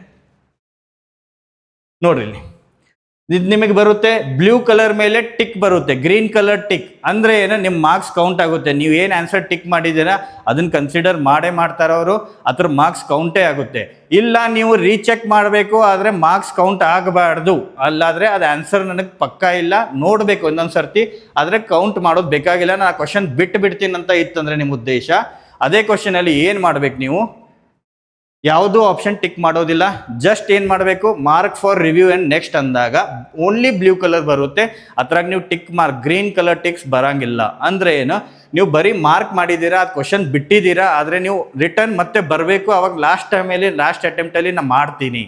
ನೋಡ್ರಿ ಇದು ನಿಮಗೆ ಬರುತ್ತೆ ಬ್ಲೂ ಕಲರ್ ಮೇಲೆ ಟಿಕ್ ಬರುತ್ತೆ ಗ್ರೀನ್ ಕಲರ್ ಟಿಕ್ ಅಂದ್ರೆ ಏನೋ ನಿಮ್ಮ ಮಾರ್ಕ್ಸ್ ಕೌಂಟ್ ಆಗುತ್ತೆ. ನೀವು ಏನು ಆನ್ಸರ್ ಟಿಕ್ ಮಾಡಿದ್ದೀರಾ ಅದನ್ನ ಕನ್ಸಿಡರ್ ಮಾಡೇ ಮಾಡ್ತಾರೆ ಅವರು, ಅದ್ರ ಮಾರ್ಕ್ಸ್ ಕೌಂಟೇ ಆಗುತ್ತೆ. ಇಲ್ಲ, ನೀವು ರೀಚೆಕ್ ಮಾಡಬೇಕು, ಆದರೆ ಮಾರ್ಕ್ಸ್ ಕೌಂಟ್ ಆಗಬಾರ್ದು. ಅಲ್ಲಾದ್ರೆ ಅದು ಆನ್ಸರ್ ನನಗೆ ಪಕ್ಕ ಇಲ್ಲ, ನೋಡಬೇಕು ಒಂದೊಂದು ಸರ್ತಿ. ಆದರೆ ಕೌಂಟ್ ಮಾಡೋದು ಬೇಕಾಗಿಲ್ಲ ನಾನು ಆ ಕ್ವಶನ್ ಬಿಟ್ಟು ಬಿಡ್ತೀನಿ ಅಂತ ಇತ್ತಂದ್ರೆ ನಿಮ್ಮ ಉದ್ದೇಶ. ಅದೇ ಕ್ವಶನಲ್ಲಿ ಏನು ಮಾಡ್ಬೇಕು ನೀವು? ಯಾವುದೂ ಆಪ್ಷನ್ ಟಿಕ್ ಮಾಡೋದಿಲ್ಲ. ಜಸ್ಟ್ ಏನು ಮಾಡಬೇಕು? Mark for review and next ಅಂದಾಗ ಓನ್ಲಿ ಬ್ಲೂ ಕಲರ್ ಬರುತ್ತೆ. ಅದ್ರಾಗ ನೀವು tick mark green colour ticks ಬರಂಗಿಲ್ಲ. ಅಂದ್ರೆ ಏನು? ನೀವು ಬರೀ ಮಾರ್ಕ್ ಮಾಡಿದ್ದೀರಾ, ಅದು ಕ್ವಶನ್ ಬಿಟ್ಟಿದ್ದೀರಾ, ಆದರೆ ನೀವು ರಿಟರ್ನ್ ಮತ್ತೆ ಬರಬೇಕು. ಅವಾಗ ಲಾಸ್ಟ್ ಟೈಮಲ್ಲಿ ಲಾಸ್ಟ್ ಅಟೆಂಪ್ಟಲ್ಲಿ ನಾ ಮಾಡ್ತೀನಿ.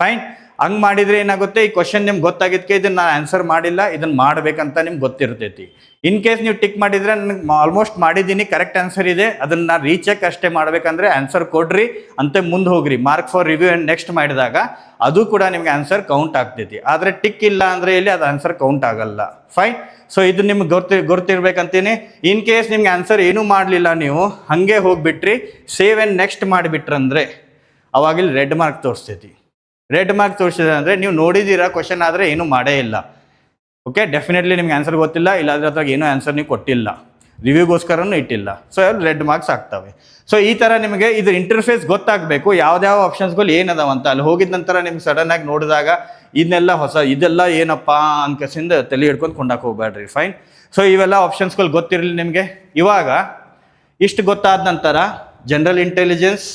ಫೈನ್ ಹಂಗೆ ಮಾಡಿದರೆ ಏನಾಗುತ್ತೆ? ಈ ಕ್ವಶನ್ ನಿಮ್ಗೆ ಗೊತ್ತಾಗಿದ್ದಕ್ಕೆ ಇದನ್ನ ನಾನು ಆನ್ಸರ್ ಮಾಡಿಲ್ಲ. ಇದನ್ನ ಮಾಡಬೇಕಂತ ನಿಮ್ಗೆ ಗೊತ್ತಿರ್ತೈತಿ. ಇನ್ ಕೇಸ್ ನೀವು ಟಿಕ್ ಮಾಡಿದ್ರೆ ನನಗೆ ಆಲ್ಮೋಸ್ಟ್ ಮಾಡಿದ್ದೀನಿ. ಕರೆಕ್ಟ್ ಆನ್ಸರ್ ಇದೆ. ಅದನ್ನ ನಾನು ರೀಚೆಕ್ ಅಷ್ಟೇ ಮಾಡಬೇಕಂದ್ರೆ ಆನ್ಸರ್ ಕೊಡ್ರಿ. ಅಂತ ಮುಂದೆ ಹೋಗ್ರಿ. Mark for review and next ಮಾಡಿದಾಗ ಅದು ಕೂಡ ನಿಮ್ಗೆ ಆನ್ಸರ್ ಕೌಂಟ್ ಆಗ್ತೈತಿ. ಆದರೆ ಟಿಕ್ ಇಲ್ಲ ಅಂದರೆ ಇಲ್ಲಿ ಅದು ಆನ್ಸರ್ ಕೌಂಟ್ ಆಗಲ್ಲ. ಫೈನ್ ಸೊ ಇದು ನಿಮ್ಗೆ ಗೊತ್ತಿ ಗೊತ್ತಿರ್ಬೇಕಂತೀನಿ. ಇನ್ ಕೇಸ್ ನಿಮ್ಗೆ ಆನ್ಸರ್ ಏನೂ ಮಾಡಲಿಲ್ಲ ನೀವು, ಹಾಗೆ ಹೋಗ್ಬಿಟ್ರಿ. ಸೇವ್ ಆ್ಯಂಡ್ ನೆಕ್ಸ್ಟ್ ಮಾಡಿಬಿಟ್ರಂದ್ರೆ ಅವಾಗಿಲ್ಲಿ ರೆಡ್ ಮಾರ್ಕ್ ತೋರಿಸ್ತೈತಿ. ರೆಡ್ ಮಾರ್ಕ್ ತೋರಿಸಿದೆ ಅಂದರೆ ನೀವು ನೋಡಿದ್ದೀರಾ ಕ್ವಶನ್ ಆದರೆ ಏನೂ ಮಾಡೇ ಇಲ್ಲ. ಓಕೆ ಡೆಫಿನೆಟ್ಲಿ ನಿಮ್ಗೆ ಆನ್ಸರ್ ಗೊತ್ತಿಲ್ಲ, ಇಲ್ಲಾಂದ್ರೆ ಅದ್ರಾಗ ಏನೂ ಆನ್ಸರ್ ನೀವು ಕೊಟ್ಟಿಲ್ಲ. ರಿವ್ಯೂಗೋಸ್ಕರನೂ ಇಟ್ಟಿಲ್ಲ. ಸೊ ರೆಡ್ ಮಾರ್ಕ್ಸ್ ಆಗ್ತವೆ. ಸೊ ಈ ಥರ ನಿಮಗೆ ಇದು ಇಂಟರ್ಫೇಸ್ ಗೊತ್ತಾಗಬೇಕು ಯಾವ್ದಾವ ಆಪ್ಷನ್ಸ್ಗಳು ಏನದಾವ ಅಂತ. ಅಲ್ಲಿ ಹೋಗಿದ ನಂತರ ನಿಮ್ಗೆ ಸಡನ್ ಆಗಿ ನೋಡಿದಾಗ ಇದನ್ನೆಲ್ಲ ಹೊಸ, ಇದೆಲ್ಲ ಏನಪ್ಪ ಅನ್ಕಸಿಂದ ತಲೆ ಹಿಡ್ಕೊಂಡು ಕೊಂಡಾಕ್ ಹೋಗ್ಬೇಡ್ರಿ ಫೈನ್ ಸೊ ಇವೆಲ್ಲ ಆಪ್ಷನ್ಸ್ಗಳು ಗೊತ್ತಿರಲಿ ನಿಮಗೆ. ಇವಾಗ, ಇಷ್ಟು ಗೊತ್ತಾದ ನಂತರ ಜನರಲ್ ಇಂಟೆಲಿಜೆನ್ಸ್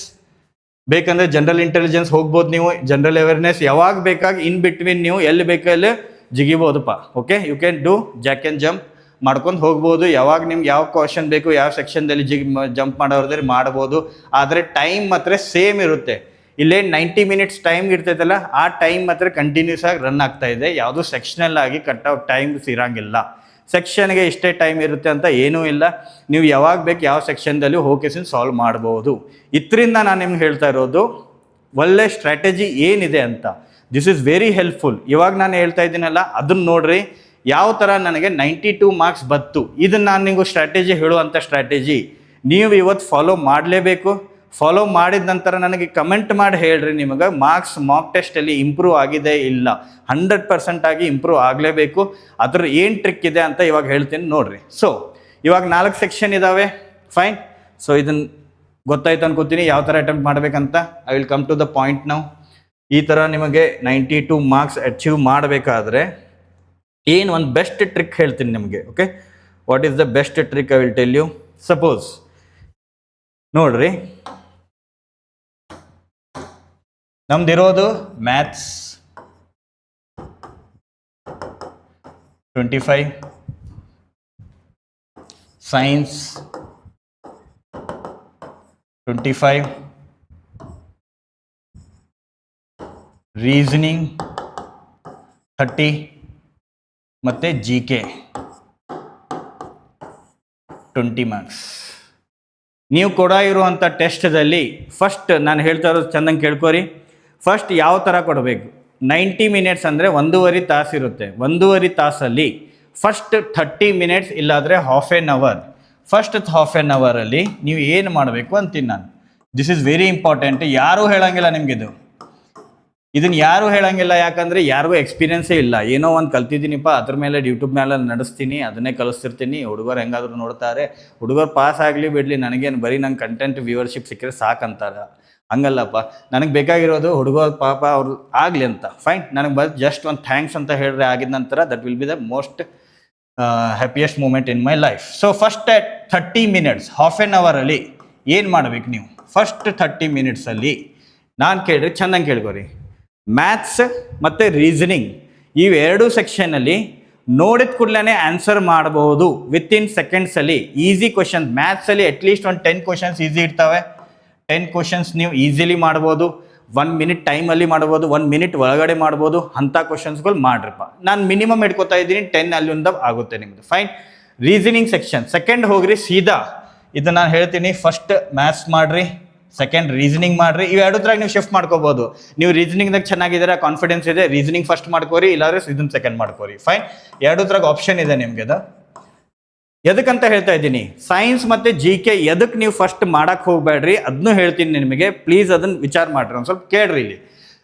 ಬೇಕಂದ್ರೆ ಜನರಲ್ ಇಂಟೆಲಿಜೆನ್ಸ್ ಹೋಗ್ಬೋದು ನೀವು ಜನರಲ್ ಅವೇರ್ನೆಸ್ ಯಾವಾಗ ಬೇಕಾಗಿ ಇನ್ ಬಿಟ್ವೀನ್ ನೀವು ಎಲ್ಲಿ ಬೇಕಲ್ಲಿ ಜಿಗಿಬೋದಪ್ಪ. Okay you can do jack and jump ಮಾಡ್ಕೊಂಡು ಹೋಗ್ಬೋದು. ಯಾವಾಗ ನಿಮ್ಗೆ ಯಾವ ಕ್ವಶನ್ ಬೇಕು, ಯಾವ ಸೆಕ್ಷನ್ದಲ್ಲಿ ಜಿಗ್ ಜಂಪ್ ಮಾಡೋದ್ರೆ ಮಾಡ್ಬೋದು. ಆದರೆ ಟೈಮ್ ಮಾತ್ರ ಸೇಮ್ ಇರುತ್ತೆ. ಇಲ್ಲೇ ನೈಂಟಿ ಮಿನಿಟ್ಸ್ ಟೈಮ್ ಇರ್ತೈತಲ್ಲ, ಆ ಟೈಮ್ ಮಾತ್ರ ಕಂಟಿನ್ಯೂಸ್ ಆಗಿ ರನ್ ಆಗ್ತಾ ಇದೆ. ಯಾವುದೂ ಸೆಕ್ಷನಲ್ ಆಗಿ ಕಟ್ ಔಟ್ ಟೈಮ್ಸ್ ಇರಂಗಿಲ್ಲ ಸೆಕ್ಷನ್ಗೆ ಇಷ್ಟೇ ಟೈಮ್ ಇರುತ್ತೆ ಅಂತ ಏನೂ ಇಲ್ಲ. ನೀವು ಯಾವಾಗ ಬೇಕು ಯಾವ ಸೆಕ್ಷನ್ದಲ್ಲಿ ಹೋಗಿಸಿನ್ ಸಾಲ್ವ್ ಮಾಡ್ಬೋದು. ಇದರಿಂದ ನಾನು ನಿಮ್ಗೆ ಹೇಳ್ತಾ ಇರೋದು, ಒಳ್ಳೆ ಸ್ಟ್ರಾಟಜಿ ಏನಿದೆ ಅಂತ. ದಿಸ್ ಇಸ್ ವೆರಿ ಹೆಲ್ಪ್ಫುಲ್ ಇವಾಗ ನಾನು ಹೇಳ್ತಾ ಇದ್ದೀನಲ್ಲ ಅದನ್ನ ನೋಡ್ರಿ. ಯಾವ ಥರ ನನಗೆ ನೈಂಟಿ ಟೂ ಮಾರ್ಕ್ಸ್ ಬತ್ತು. ಇದನ್ನು ನಾನು ನಿಮಗೂ ಸ್ಟ್ರಾಟಜಿ ಹೇಳುವಂಥ ಸ್ಟ್ರಾಟಜಿ. ನೀವು ಇವತ್ತು ಫಾಲೋ ಮಾಡಲೇಬೇಕು. ಫಾಲೋ ಮಾಡಿದ ನಂತರ ನನಗೆ ಕಮೆಂಟ್ ಮಾಡಿ ಹೇಳ್ರಿ ನಿಮಗೆ ಮಾರ್ಕ್ಸ್ ಮಾಕ್ ಟೆಸ್ಟಲ್ಲಿ ಇಂಪ್ರೂವ್ ಆಗಿದೆ ಇಲ್ಲ. ಹಂಡ್ರೆಡ್ ಪರ್ಸೆಂಟ್ ಆಗಿ ಇಂಪ್ರೂವ್ ಆಗಲೇಬೇಕು. ಅದ್ರ ಏನು ಟ್ರಿಕ್ ಇದೆ ಅಂತ ಇವಾಗ ಹೇಳ್ತೀನಿ ನೋಡ್ರಿ. ಸೊ ಇವಾಗ ನಾಲ್ಕು ಸೆಕ್ಷನ್ ಇದ್ದಾವೆ ಫೈನ್ ಸೊ ಇದನ್ನು ಗೊತ್ತಾಯ್ತು ಅನ್ಕೋತೀನಿ ಯಾವ ಥರ ಅಟೆಂಪ್ಟ್ ಮಾಡಬೇಕಂತ. I will come to the point ನಾವು ಈ ಥರ ನಿಮಗೆ ನೈಂಟಿ ಟು ಮಾರ್ಕ್ಸ್ ಅಚೀವ್ ಮಾಡಬೇಕಾದ್ರೆ ಏನು ಒಂದು ಬೆಸ್ಟ್ ಟ್ರಿಕ್ ಹೇಳ್ತೀನಿ ನಿಮಗೆ okay what is the best trick I will tell you suppose ನೋಡ್ರಿ. ನಮ್ದಿರೋದು maths twenty five science twenty five reasoning thirty ಮತ್ತು ಜಿ ಕೆ ಟ್ವೆಂಟಿ ಮಾರ್ಕ್ಸ್ ನೀವು ಕೊಡ ಇರುವಂಥ ಟೆಸ್ಟ್ದಲ್ಲಿ ಫಸ್ಟ್ ನಾನು ಹೇಳ್ತಾ ಇರೋದು ಚೆಂದಂಗೆ ಕೇಳ್ಕೊರಿ. ಫಸ್ಟ್ ಯಾವ ಥರ ಕೊಡಬೇಕು? ನೈಂಟಿ ಮಿನಿಟ್ಸ್ ಅಂದರೆ ಒಂದೂವರೆ ತಾಸು ಇರುತ್ತೆ. ಒಂದೂವರೆ ತಾಸಲ್ಲಿ ಫಸ್ಟ್ ಥರ್ಟಿ ಮಿನಿಟ್ಸ್ ಇಲ್ಲಾದರೆ half an hour first half an ಅವರಲ್ಲಿ ನೀವು ಏನು ಮಾಡಬೇಕು ಅಂತೀನಿ ನಾನು. ದಿಸ್ ಇಸ್ ವೆರಿ ಇಂಪಾರ್ಟೆಂಟ್ ಯಾರೂ ಹೇಳಂಗಿಲ್ಲ ನಿಮಗಿದು. ಇದನ್ನ ಯಾರು ಹೇಳಂಗಿಲ್ಲ, ಯಾಕಂದ್ರೆ ಯಾರಿಗೂ ಎಕ್ಸ್ಪೀರಿಯನ್ಸೇ ಇಲ್ಲ. ಏನೋ ಒಂದು ಕಲ್ತಿದ್ದೀನಿಪ್ಪ, ಅದ್ರ ಮೇಲೆ ಯೂಟ್ಯೂಬ್ ಮೇಲೆ ನಡೆಸ್ತೀನಿ, ಅದನ್ನೇ ಕಲಿಸ್ತಿರ್ತೀನಿ. ಹುಡುಗರು ಹೆಂಗಾದ್ರು ನೋಡ್ತಾರೆ. ಹುಡುಗರು ಪಾಸ್ ಆಗಲಿ ಬಿಡಲಿ, ನನಗೇನು ಬರೀ ನಂಗೆ ಕಂಟೆಂಟ್ ವ್ಯೂವರ್ಶಿಪ್ ಸಿಕ್ಕರೆ ಸಾಕಂತಾರೆ. ಹಂಗಲ್ಲಪ್ಪ. ನನಗೆ ಬೇಕಾಗಿರೋದು ಹುಡುಗರು ಪಾಪ ಅವ್ರು ಆಗಲಿ ಅಂತ. ಫೈನ್ ನನಗೆ ಬ ಜಸ್ಟ್ ಒಂದು ಥ್ಯಾಂಕ್ಸ್ ಅಂತ ಹೇಳಿದ್ರೆ ಆಗಿದ ನಂತರ that will be the most happiest moment in my life so first at thirty minutes half an ಅವರಲ್ಲಿ ಏನು ಮಾಡ್ಬೇಕು ನೀವು? ಫಸ್ಟ್ ಥರ್ಟಿ ಮಿನಿಟ್ಸಲ್ಲಿ ನಾನು ಕೇಳಿರಿ, ಚೆಂದಂಗೆ ಕೇಳ್ಕೊರಿ. ಮ್ಯಾಥ್ಸ್ ಮತ್ತು ರೀಸನಿಂಗ್ ಇವೆರಡೂ ಸೆಕ್ಷನಲ್ಲಿ ನೋಡಿದ ಕೂಡಲೇ ಆನ್ಸರ್ ಮಾಡಬಹುದು ವಿತ್ ಇನ್ ಸೆಕೆಂಡ್ಸಲ್ಲಿ ಈಸಿ ಕ್ವಶನ್ ಮ್ಯಾಥ್ಸಲ್ಲಿ ಅಟ್ಲೀಸ್ಟ್ ಒಂದು ಟೆನ್ ಕ್ವಶನ್ಸ್ ಈಸಿ ಇರ್ತವೆ. ಟೆನ್ ಕ್ವಶನ್ಸ್ ನೀವು ಈಸಿಲಿ ಮಾಡ್ಬೋದು. ಒನ್ ಮಿನಿಟ್ ಟೈಮಲ್ಲಿ ಮಾಡ್ಬೋದು. ಒನ್ ಮಿನಿಟ್ ಒಳಗಡೆ ಮಾಡ್ಬೋದು. ಅಂಥ ಕ್ವಶನ್ಸ್ಗಳು ಮಾಡ್ರಪ್ಪ. ನಾನು ಮಿನಿಮಮ್ ಇಟ್ಕೋತಾ ಇದ್ದೀನಿ. ಟೆನ್ ಅಲ್ಲಿಂದ ಆಗುತ್ತೆ ನಿಮ್ಮದು ಫೈನ್ ರೀಸನಿಂಗ್ ಸೆಕ್ಷನ್ ಸೆಕೆಂಡ್ ಹೋಗ್ರಿ ಸೀದಾ. ಇದು ನಾನು ಹೇಳ್ತೀನಿ. ಫಸ್ಟ್ ಮ್ಯಾಥ್ಸ್ ಮಾಡ್ರಿ. ಸೆಕೆಂಡ್ ರೀಸನಿಂಗ್ ಮಾಡ್ರಿ. ಇವೆರಡದ್ರಾಗ ನೀವು ಶಿಫ್ಟ್ ಮಾಡ್ಕೋಬಹುದು ನೀವು ರೀಸನಿಂಗ್ದಾಗ ಚೆನ್ನಾಗಿದ್ದೀರಾ ಕಾನ್ಫಿಡೆನ್ಸ್ ಇದೆ ರೀಸನಿಂಗ್ ಫಸ್ಟ್ ಮಾಡ್ಕೋರಿ, ಇಲ್ಲಾಂದ್ರೆ ಇದನ್ನ ಸೆಕೆಂಡ್ ಮಾಡ್ಕೋರಿ. ಫೈನ್ ಎರಡದ್ರಾಗ ಆಪ್ಷನ್ ಇದೆ ನಿಮ್ಗೆ ಅದು ಎದಕ್ಕಂತ ಹೇಳ್ತಾ ಇದ್ದೀನಿ? ಸೈನ್ಸ್ ಮತ್ತೆ ಜಿ ಕೆ ಎದಕ್ಕೆ ನೀವು ಫಸ್ಟ್ ಮಾಡಕ್ ಹೋಗ್ಬೇಡ್ರಿ? ಅದನ್ನು ಹೇಳ್ತೀನಿ ನಿಮಗೆ. ಪ್ಲೀಸ್ ಅದನ್ನ ವಿಚಾರ ಮಾಡ್ರಿ. ಒಂದು ಸ್ವಲ್ಪ ಕೇಳ್ರಿ ಇಲ್ಲಿ.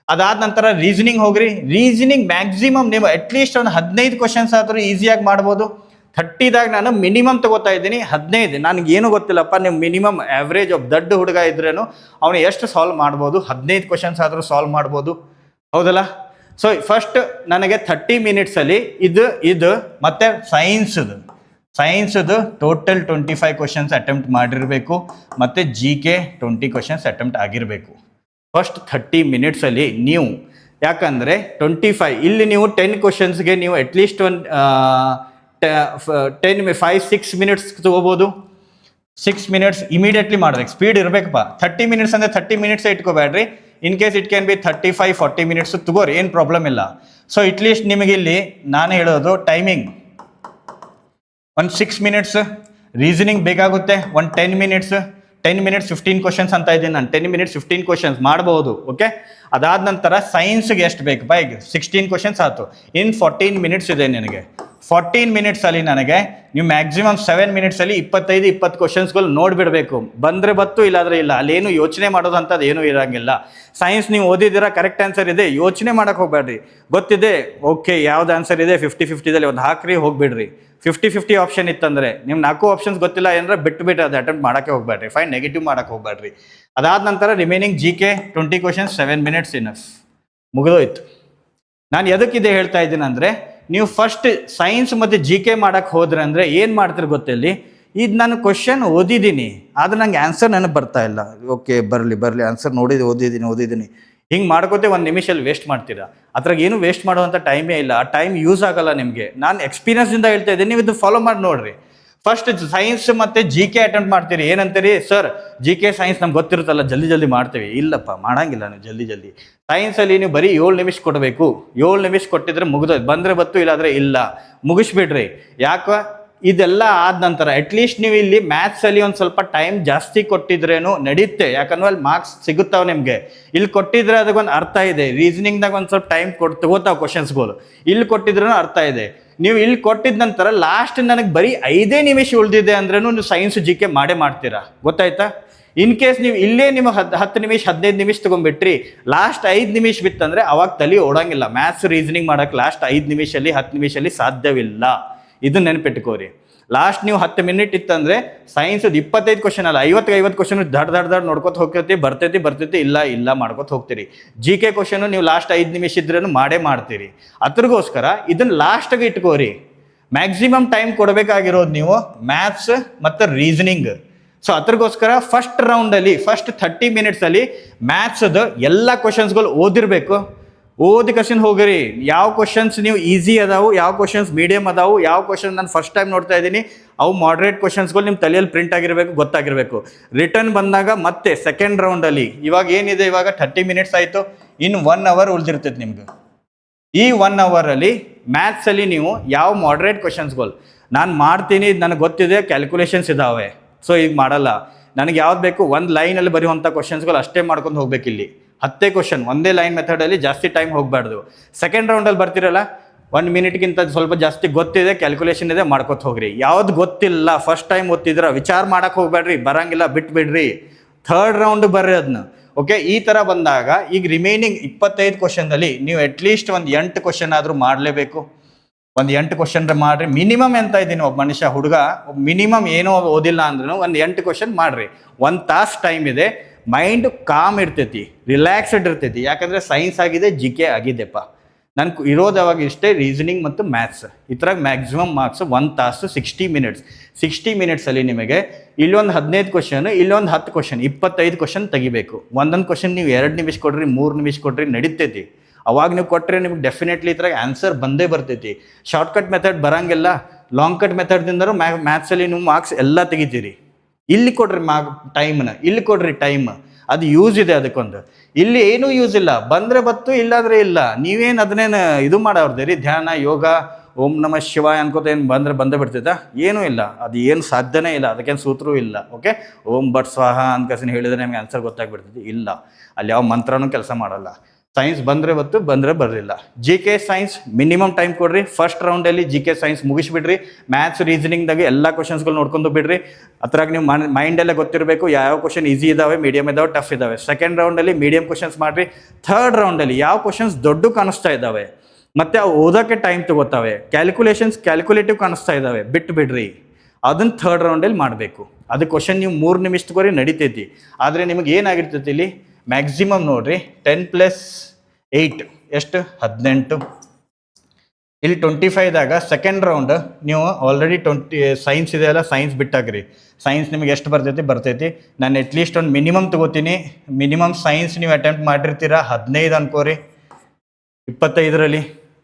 ಅದಾದ ನಂತರ ರೀಸನಿಂಗ್ ಹೋಗ್ರಿ. ರೀಸನಿಂಗ್ ಮ್ಯಾಕ್ಸಿಮಮ್ ನೀವು ಅಟ್ಲೀಸ್ಟ್ ಒಂದು ಹದಿನೈದು ಕ್ವಶನ್ಸ್ ಆದರೂ ಈಸಿಯಾಗಿ ಮಾಡ್ಬೋದು. ಥರ್ಟಿದಾಗ ನಾನು ಮಿನಿಮಮ್ ತಗೋತಾ ಇದ್ದೀನಿ. ಹದಿನೈದು, ನನಗೆ ಏನು ಗೊತ್ತಿಲ್ಲಪ್ಪ ನೀವು ಮಿನಿಮಮ್ ಆವ್ರೇಜ್ ಒಬ್ಬ ದೊಡ್ಡ ಹುಡುಗ ಇದ್ರೇನು ಅವನು ಎಷ್ಟು ಸಾಲ್ವ್ ಮಾಡ್ಬೋದು? ಹದಿನೈದು ಕ್ವಶನ್ಸ್ ಆದರೂ ಸಾಲ್ವ್ ಮಾಡ್ಬೋದು. ಹೌದಲ್ಲ? ಸೊ ಫಸ್ಟ್ ನನಗೆ ಥರ್ಟಿ ಮಿನಿಟ್ಸಲ್ಲಿ ಇದು ಇದು ಮತ್ತು ಸೈನ್ಸದು ಸೈನ್ಸದು total twenty five questions attempt ಮಾಡಿರಬೇಕು. ಮತ್ತು G K twenty questions attempt ಆಗಿರಬೇಕು. ಫಸ್ಟ್ ಥರ್ಟಿ ಮಿನಿಟ್ಸಲ್ಲಿ ನೀವು, ಯಾಕಂದರೆ ಟ್ವೆಂಟಿ ಫೈವ್ ಇಲ್ಲಿ ನೀವು ಟೆನ್ ಕ್ವಶನ್ಸ್ಗೆ ನೀವು ಅಟ್ಲೀಸ್ಟ್ ಒಂದು ಟೆನ್ ಫೈವ್ ಸಿಕ್ಸ್ ಮಿನಿಟ್ಸ್ ತಗೋಬೋದು. ಸಿಕ್ಸ್ ಮಿನಿಟ್ಸ್ ಇಮಿಡಿಯೇಟ್ಲಿ ಮಾಡ್ಬೇಕು. ಸ್ಪೀಡ್ ಇರಬೇಕಪ್ಪ. ಥರ್ಟಿ ಮಿನಿಟ್ಸ್ ಅಂದರೆ thirty minutes ಇಟ್ಕೋಬೇಡ್ರಿ. In case it can be thirty five forty minutes ತಗೋರಿ, ಏನು ಪ್ರಾಬ್ಲಮ್ ಇಲ್ಲ. ಸೊ ಇಟ್ಲೀಸ್ಟ್ ನಿಮಗೆ ಇಲ್ಲಿ ನಾನು ಹೇಳೋದು ಟೈಮಿಂಗ್ ಒಂದು ಸಿಕ್ಸ್ ಮಿನಿಟ್ಸ್ ರೀಸನಿಂಗ್ ಬೇಕಾಗುತ್ತೆ. ಒಂದು ten minutes ten minutes fifteen questions ಅಂತ ಇದ್ದೀನಿ ನಾನು. ಟೆನ್ ಮಿನಿಟ್ಸ್ ಫಿಫ್ಟೀನ್ ಕ್ವಶನ್ಸ್ ಮಾಡ್ಬೋದು ಓಕೆ ಅದಾದ ನಂತರ ಸೈನ್ಸ್ಗೆ ಎಷ್ಟು ಬೇಕು? ಬೈಕ್ ಸಿಕ್ಸ್ಟೀನ್ ಕ್ವಶನ್ಸ್ ಆಯಿತು ಇನ್ ಫೋರ್ಟೀನ್ ಮಿನಿಟ್ಸ್ ಇದೆ ನಿನಗೆ. ಫೋರ್ಟೀನ್ ಮಿನಿಟ್ಸಲ್ಲಿ ನನಗೆ ನೀವು ಮ್ಯಾಕ್ಸಿಮಮ್ ಸೆವೆನ್ ಮಿನಿಟ್ಸಲ್ಲಿ ಇಪ್ಪತ್ತೈದು, ಇಪ್ಪತ್ತು ಕ್ವಶನ್ಸ್ಗಳು ನೋಡಿಬಿಡಬೇಕು. ಬಂದರೆ ಬತ್ತು, ಇಲ್ಲಾದರೆ ಇಲ್ಲ. ಅಲ್ಲೇನು ಯೋಚನೆ ಮಾಡೋದು ಅಂಥದ್ದು ಏನೂ ಇರೋಂಗಿಲ್ಲ. ಸೈನ್ಸ್ ನೀವು ಓದಿದ್ದೀರಾ ಕರೆಕ್ಟ್ ಆನ್ಸರ್ ಇದೆ. ಯೋಚನೆ ಮಾಡೋಕೆ ಹೋಗ್ಬೇಡ್ರಿ. ಗೊತ್ತಿದೆ ಓಕೆ ಯಾವ್ದು ಆನ್ಸರ್ ಇದೆ? ಫಿಫ್ಟಿ ಫಿಫ್ಟಿದಲ್ಲಿ ಒಂದು ಹಾಕ್ರಿ, ಹೋಗ್ಬಿಡ್ರಿ. ಫಿಫ್ಟಿ ಫಿಫ್ಟಿ ಆಪ್ಷನ್ ಇತ್ತಂದ್ರೆ ನಿಮ್ಮ ನಾಲ್ಕು ಆಪ್ಷನ್ಸ್ ಗೊತ್ತಿಲ್ಲ ಏನಂದ್ರೆ ಬಿಟ್ಟು ಬಿಟ್ಟು ಅದು ಅಟೆಂಪ್ಟ್ ಮಾಡಕ್ಕೆ ಹೋಗ್ಬೇಡ್ರಿ. ಫೈನ್ ನೆಗೆಟಿವ್ ಮಾಡಕ್ಕೆ ಹೋಗ್ಬೇಡ್ರಿ. ಅದಾದ ನಂತರ remaining G K twenty questions seven minutes enough ಮುಗಿದೋಯ್ತು. ನಾನು ಎದಕ್ಕಿದೆ ಹೇಳ್ತಾ ಇದ್ದೀನಿ ಅಂದರೆ ನೀವು ಫಸ್ಟ್ ಸೈನ್ಸ್ ಮತ್ತು ಜಿ ಕೆ ಮಾಡೋಕ್ಕೆ ಹೋದ್ರೆ ಅಂದರೆ ಏನು ಮಾಡ್ತೀರಿ ಗೊತ್ತಿಲ್ಲಿ ಇದು ನಾನು ಕ್ವಶನ್ ಓದಿದ್ದೀನಿ, ಆದ್ರೆ ನಂಗೆ ಆನ್ಸರ್ ನನಗೆ ಬರ್ತಾ ಇಲ್ಲ. ಓಕೆ ಬರಲಿ ಬರಲಿ ಆನ್ಸರ್ ನೋಡಿದ್ದು ಓದಿದ್ದೀನಿ ಓದಿದ್ದೀನಿ. ಹಿಂಗೆ ಮಾಡ್ಕೋತೆ ಒಂದು ನಿಮಿಷಲ್ಲಿ ವೇಸ್ಟ್ ಮಾಡ್ತೀರಾ? ಅದ್ರಾಗ ಏನು ವೇಸ್ಟ್ ಮಾಡುವಂಥ ಟೈಮೇ ಇಲ್ಲ. ಆ ಟೈಮ್ ಯೂಸ್ ಆಗಲ್ಲ ನಿಮಗೆ. ನಾನು ಎಕ್ಸ್ಪೀರಿಯನ್ಸಿಂದ ಹೇಳ್ತಾ ಇದ್ದೀನಿ, ನೀವು ಇದು ಫಾಲೋ ಮಾಡಿ ನೋಡ್ರಿ. ಫಸ್ಟ್ ಸೈನ್ಸ್ ಮತ್ತೆ ಜಿ ಕೆ ಅಟೆಂಪ್ಟ್ ಮಾಡ್ತೀರಿ. ಏನಂತೀರಿ? ಸರ್ ಜಿ ಕೆ ಸೈನ್ಸ್ ನಮ್ಗೆ ಗೊತ್ತಿರುತ್ತಲ್ಲ, ಜಲ್ದಿ ಜಲ್ದಿ ಮಾಡ್ತೀವಿ. ಇಲ್ಲಪ್ಪ, ಮಾಡಂಗಿಲ್ಲ ನೀವು ಜಲ್ದಿ ಜಲ್ದಿ. ಸೈನ್ಸಲ್ಲಿ ನೀವು ಬರೀ ಏಳು ನಿಮಿಷ ಕೊಡಬೇಕು. ಏಳು ನಿಮಿಷ ಕೊಟ್ಟಿದ್ರೆ ಮುಗಿದೋಯ್ತು. ಬಂದರೆ ಬತ್ತು, ಇಲ್ಲಾದರೆ ಇಲ್ಲ. ಮುಗಿಸ್ಬಿಡ್ರಿ. ಯಾಕ? ಇದೆಲ್ಲ ಆದ ನಂತರ ಅಟ್ಲೀಸ್ಟ್ ನೀವು ಇಲ್ಲಿ ಮ್ಯಾಥ್ಸಲ್ಲಿ ಒಂದು ಸ್ವಲ್ಪ ಟೈಮ್ ಜಾಸ್ತಿ ಕೊಟ್ಟಿದ್ರೇನು ನಡೀತೆ. ಯಾಕಂದ್ರೆ ಅಲ್ಲಿ ಮಾರ್ಕ್ಸ್ ಸಿಗುತ್ತಾವೆ ನಿಮಗೆ. ಇಲ್ಲಿ ಕೊಟ್ಟಿದ್ರೆ ಅದಕ್ಕೊಂದು ಅರ್ಥ ಇದೆ. ರೀಸನಿಂಗ್ದಾಗ ಒಂದು ಸ್ವಲ್ಪ ಟೈಮ್ ಕೊಟ್ಟು ತಗೋತಾವೆ ಕ್ವಶನ್ಸ್ಗಳು ಇಲ್ಲಿ ಕೊಟ್ಟಿದ್ರೂ ಅರ್ಥ ಇದೆ. ನೀವು ಇಲ್ಲಿ ಕೊಟ್ಟಿದ ನಂತರ ಲಾಸ್ಟ್ ನನಗೆ ಬರೀ ಐದೇ ನಿಮಿಷ ಉಳಿದಿದೆ ಅಂದ್ರೂ ನೀವು ಸೈನ್ಸ್ ಜಿ ಕೆ ಮಾಡೇ ಮಾಡ್ತೀರಾ? ಗೊತ್ತಾಯ್ತಾ? ಇನ್ ಕೇಸ್ ನೀವು ಇಲ್ಲೇ ನಿಮ್ಮ ಹದ್, ಹತ್ತು ನಿಮಿಷ, ಹದಿನೈದು ನಿಮಿಷ ತೊಗೊಂಡ್ಬಿಟ್ರಿ ಲಾಸ್ಟ್ ಐದು ನಿಮಿಷ ಬಿತ್ತಂದ್ರೆ ಅವಾಗ ತಲೆ ಓಡಂಗಿಲ್ಲ. ಮ್ಯಾಥ್ಸ್ ರೀಸನಿಂಗ್ ಮಾಡೋಕೆ ಲಾಸ್ಟ್ ಐದು ನಿಮಿಷಲ್ಲಿ, ಹತ್ತು ನಿಮಿಷಲ್ಲಿ ಸಾಧ್ಯವಿಲ್ಲ. ಇದನ್ನ ನೆನ್ಪಿಟ್ಕೋರಿ. ಲಾಸ್ಟ್ ನೀವು ಹತ್ತು ಮಿನಿಟ್ ಇತ್ತಂದ್ರೆ ಸೈನ್ಸ್ ಇಪ್ಪತ್ತೈದು ಕ್ವಶನ್ ಅಲ್ಲ ಐವತ್ತು ಐವತ್ತು ಕ್ವಶನ್ ದಡ್ ದಡ್ ದಡ್ ನೋಡ್ಕೊತ ಹೋಗ್ತೈತಿ ಬರ್ತೈತಿ ಬರ್ತೈತಿ, ಇಲ್ಲ ಇಲ್ಲ ಮಾಡ್ಕೊತ ಹೋಗ್ತೀರಿ. ಜಿ ಕೆ ಕ್ವಶನ್ ನೀವು ಲಾಸ್ಟ್ ಐದು ನಿಮಿಷ ಇದ್ರೂ ಮಾಡೇ ಮಾಡ್ತೀರಿ. ಅದ್ರಗೋಸ್ಕರ ಇದನ್ನ ಲಾಸ್ಟ್ಗೆ ಇಟ್ಕೋರಿ. ಮ್ಯಾಕ್ಸಿಮಮ್ ಟೈಮ್ ಕೊಡಬೇಕಾಗಿರೋದು ನೀವು ಮ್ಯಾಥ್ಸ್ ಮತ್ತು ರೀಸನಿಂಗ್ ಸೊ ಅದ್ರಗೋಸ್ಕರ ಫಸ್ಟ್ ರೌಂಡಲ್ಲಿ ಫಸ್ಟ್ ಥರ್ಟಿ ಮಿನಿಟ್ಸಲ್ಲಿ ಮ್ಯಾಥ್ಸದು ಎಲ್ಲ ಕ್ವಶನ್ಸ್ಗಳು ಓದಿರಬೇಕು. ಓದಿ ಕ್ವಶನ್ ಹೋಗಿರಿ. ಯಾವ ಕ್ವಶನ್ಸ್ ನೀವು ಈಸಿ ಅದಾವು, ಯಾವ ಕ್ವಶನ್ಸ್ ಮೀಡಿಯಮ್ ಅದಾವು, ಯಾವ ಕ್ವಶನ್ ನಾನು ಫಸ್ಟ್ ಟೈಮ್ ನೋಡ್ತಾ ಇದ್ದೀನಿ, ಅವು ಮಾಡ್ರೇಟ್ ಕ್ವಶನ್ಸ್ಗಳು ನಿಮ್ಮ ತಲೆಯಲ್ಲಿ ಪ್ರಿಂಟ್ ಆಗಿರಬೇಕು, ಗೊತ್ತಾಗಿರಬೇಕು. ರಿಟರ್ನ್ ಬಂದಾಗ ಮತ್ತೆ ಸೆಕೆಂಡ್ ರೌಂಡಲ್ಲಿ ಇವಾಗ ಏನಿದೆ, ಇವಾಗ ಥರ್ಟಿ ಮಿನಿಟ್ಸ್ ಆಯಿತು ಇನ್ನು ಒನ್ ಅವರ್ ಉಳಿದಿರ್ತೈತೆ ನಿಮ್ಗೆ ಈ ಒನ್ ಅವರಲ್ಲಿ ಮ್ಯಾಥ್ಸಲ್ಲಿ ನೀವು ಯಾವ ಮಾಡ್ರೇಟ್ ಕ್ವಶನ್ಸ್ಗಳು ನಾನು ಮಾಡ್ತೀನಿ, ನನಗೆ ಗೊತ್ತಿದೆ ಕ್ಯಾಲ್ಕುಲೇಷನ್ಸ್ ಇದ್ದಾವೆ ಸೊ ಈಗ ಮಾಡಲ್ಲ. ನನಗೆ ಯಾವ್ದು ಬೇಕು, ಒಂದು ಲೈನಲ್ಲಿ ಬರೆಯುವಂಥ ಕ್ವಶನ್ಸ್ಗಳು ಅಷ್ಟೇ ಮಾಡ್ಕೊಂಡು ಹೋಗ್ಬೇಕು ಇಲ್ಲಿ ಹತ್ತೇ ಕ್ವಶನ್ ಒಂದೇ ಲೈನ್ ಮೆಥಡಲ್ಲಿ ಜಾಸ್ತಿ ಟೈಮ್ ಹೋಗಬಾರ್ದು. ಸೆಕೆಂಡ್ ರೌಂಡಲ್ಲಿ ಬರ್ತಿರಲ್ಲ ಒನ್ ಮಿನಿಟ್ಗಿಂತ ಸ್ವಲ್ಪ ಜಾಸ್ತಿ ಗೊತ್ತಿದೆ ಕ್ಯಾಲ್ಕುಲೇಷನ್ ಇದೆ, ಮಾಡ್ಕೊತ ಹೋಗ್ರಿ. ಯಾವ್ದು ಗೊತ್ತಿಲ್ಲ ಫಸ್ಟ್ ಟೈಮ್ ಓದ್ತಿದ್ರ ವಿಚಾರ ಮಾಡಕ್ಕೆ ಹೋಗ್ಬೇಡ್ರಿ, ಬರಂಗಿಲ್ಲ, ಬಿಟ್ಬಿಡ್ರಿ. ಥರ್ಡ್ ರೌಂಡ್ ಬರ್ರಿ ಅದನ್ನ ಓಕೆ ಈ ಥರ ಬಂದಾಗ, ಈಗ ರಿಮೈನಿಂಗ್ ಇಪ್ಪತ್ತೈದು ಕ್ವಶನ್ದಲ್ಲಿ ನೀವು ಅಟ್ಲೀಸ್ಟ್ ಒಂದು ಎಂಟು ಕ್ವಶನ್ ಆದರೂ ಮಾಡಲೇಬೇಕು. ಒಂದು ಎಂಟು ಕ್ವಶನ್ ಮಾಡ್ರಿ. ಮಿನಿಮಮ್ ಎಂತ ಇದ್ದೀನಿ, ಒಬ್ಬ ಮನುಷ್ಯ, ಹುಡುಗ ಮಿನಿಮಮ್ ಏನೋ ಓದಿಲ್ಲ ಅಂದ್ರೂ ಒಂದು ಎಂಟು ಕ್ವಶನ್ ಮಾಡ್ರಿ. ಒಂದು ತಾಸು ಟೈಮ್ ಇದೆ. ಮೈಂಡ್ ಕಾಮ್ ಇರ್ತೈತಿ ರಿಲ್ಯಾಕ್ಸ್ಡ್ ಇರ್ತೈತಿ. ಯಾಕಂದರೆ ಸೈನ್ಸ್ ಆಗಿದೆ ಜಿ ಕೆ ಆಗಿದೆಪ್ಪ. ನನ್ಗೆ ಇರೋದು ಯಾವಾಗ ಇಷ್ಟೇ ರೀಸನಿಂಗ್ ಮತ್ತು ಮ್ಯಾಥ್ಸ್ ಈ ಥರ ಮ್ಯಾಕ್ಸಿಮಮ್ ಮಾರ್ಕ್ಸ್ ಒನ್ ತಾಸು ಸಿಕ್ಸ್ಟಿ ಮಿನಿಟ್ಸ್ ಸಿಕ್ಸ್ಟಿ ಮಿನಿಟ್ಸಲ್ಲಿ ನಿಮಗೆ ಇಲ್ಲೊಂದು ಹದಿನೈದು ಕ್ವಶನ್ ಇಲ್ಲೊಂದು ಹತ್ತು ಕ್ವಶನ್ ಇಪ್ಪತ್ತೈದು ಕ್ವಶನ್ ತೆಗಿಬೇಕು. ಒಂದೊಂದು ಕ್ವಶನ್ ನೀವು ಎರಡು ನಿಮಿಷ ಕೊಡ್ರಿ, ಮೂರು ನಿಮಿಷ ಕೊಡ್ರಿ ನಡೀತೈತಿ. ಅವಾಗ ನೀವು ಕೊಟ್ಟರೆ ನಿಮ್ಗೆ ಡೆಫಿನೆಟ್ಲಿ ಈ ಥರ ಆನ್ಸರ್ ಬಂದೇ ಬರ್ತೈತಿ. ಶಾರ್ಟ್ಕಟ್ ಮೆಥಡ್ ಬರೋಂಗಿಲ್ಲ. ಲಾಂಗ್ ಕಟ್ ಮೆಥಡ್ದಿಂದ ಮ್ಯಾ ಮ್ಯಾಥ್ಸಲ್ಲಿ ನೀವು ಮಾರ್ಕ್ಸ್ ಎಲ್ಲ ತೆಗಿತೀರಿ. ಇಲ್ಲಿ ಕೊಡ್ರಿ ಮಾ ಟೈಮ್ನ ಇಲ್ಲಿ ಕೊಡ್ರಿ ಟೈಮ್ ಅದು ಯೂಸ್ ಇದೆ ಅದಕ್ಕೊಂದು. ಇಲ್ಲಿ ಏನೂ ಯೂಸ್ ಇಲ್ಲ. ಬಂದರೆ ಬತ್ತು, ಇಲ್ಲಾಂದ್ರೆ ಇಲ್ಲ. ನೀವೇನು ಅದನ್ನೇನು ಇದು ಮಾಡೋರ್ದೇರಿ ಧ್ಯಾನ, ಯೋಗ, ಓಂ ನಮ ಶಿವಾಯ ಅನ್ಕೋತ ಏನು ಬಂದರೆ ಬಂದೇ ಬಿಡ್ತೈತಾ ಏನೂ ಇಲ್ಲ. ಅದು ಏನು ಸಾಧ್ಯನೇ ಇಲ್ಲ. ಅದಕ್ಕೇನು ಸೂತ್ರವೂ ಇಲ್ಲ. ಓಕೆ ಓಂ ಬಟ್ ಸ್ವಾಹ ಅನ್ಕಸಿನ ಹೇಳಿದ್ರೆ ನಿಮಗೆ ಆನ್ಸರ್ ಗೊತ್ತಾಗ್ಬಿಡ್ತೈತಿ. ಇಲ್ಲ. ಅಲ್ಲಿ ಯಾವ ಮಂತ್ರನೂ ಕೆಲಸ ಮಾಡಲ್ಲ. ಸೈನ್ಸ್ ಬಂದರೆ ಬತ್ತು ಬಂದರೆ ಬರಲಿಲ್ಲ. G K science minimum time ಕೊಡ್ರಿ. First ರೌಂಡಲ್ಲಿ G K science ಮುಗಿಸ್ಬಿಡ್ರಿ. Maths ರೀಸನಿಂಗ್ದಾಗ ಎಲ್ಲ ಕ್ವಶನ್ಸ್ಗಳು ನೋಡ್ಕೊಂಡು ಬಿಡ್ರಿ. ಅದ್ರಾಗ ನೀವು ಮೈಂಡೆಲ್ಲ ಗೊತ್ತಿರಬೇಕು ಯಾವ ಕ್ವಶನ್ ಈಸಿ ಇದಾವೆ ಮೀಡಿಯಮ್ ಇದಾವೆ ಟಫ್ ಇದಾವೆ. ಸೆಕೆಂಡ್ ರೌಂಡಲ್ಲಿ ಮೀಡಿಯಮ್ ಕ್ವಶನ್ಸ್ ಮಾಡಿರಿ. ಥರ್ಡ್ ರೌಂಡಲ್ಲಿ ಯಾವ ಕ್ವಶನ್ಸ್ ದೊಡ್ಡ ಕಾಣಿಸ್ತಾ ಇದ್ದಾವೆ ಮತ್ತೆ ಅವು ಓದೋಕ್ಕೆ ಟೈಮ್ ತಗೋತಾವೆ. ಕ್ಯಾಲ್ಕುಲೇಷನ್ಸ್ ಕ್ಯಾಲ್ಕುಲೇಟಿವ್ ಕಾಣಿಸ್ತಾ ಇದ್ದಾವೆ ಬಿಟ್ಟು ಬಿಡ್ರಿ ಅದನ್ನ ಥರ್ಡ್ ರೌಂಡಲ್ಲಿ ಮಾಡಬೇಕು. ಅದು ಕ್ವಶನ್ ನೀವು ಮೂರು ನಿಮಿಷ ತಗೋರಿ ನಡಿತೈತಿ. ಆದರೆ ನಿಮಗೆ ಏನಾಗಿರ್ತೈತಿ ಇಲ್ಲಿ? ಮ್ಯಾಕ್ಸಿಮಮ್ ನೋಡ್ರಿ ಟೆನ್ ಪ್ಲಸ್ ಏಯ್ಟ್ ಎಷ್ಟು? ಹದಿನೆಂಟು. ಇಲ್ಲಿ ಟ್ವೆಂಟಿ ಫೈವ್ದಾಗ ಸೆಕೆಂಡ್ ರೌಂಡ್ ನೀವು ಆಲ್ರೆಡಿ ಟ್ವೆಂಟಿ ಸೈನ್ಸ್ ಇದೆ ಅಲ್ಲ ಸೈನ್ಸ್ ಬಿಟ್ಟಾಗ್ರಿ. ಸೈನ್ಸ್ ನಿಮಗೆ ಎಷ್ಟು ಬರ್ತೈತಿ? ಬರ್ತೈತಿ. ನಾನು ಅಟ್ಲೀಸ್ಟ್ ಒಂದು ಮಿನಿಮಮ್ ತಗೋತೀನಿ. ಮಿನಿಮಮ್ ಸೈನ್ಸ್ ನೀವು ಅಟೆಂಪ್ಟ್ ಮಾಡಿರ್ತೀರಾ? ಹದಿನೈದು ಅನ್ಕೋರಿ. ಇಪ್ಪತ್ತೈದರಲ್ಲಿ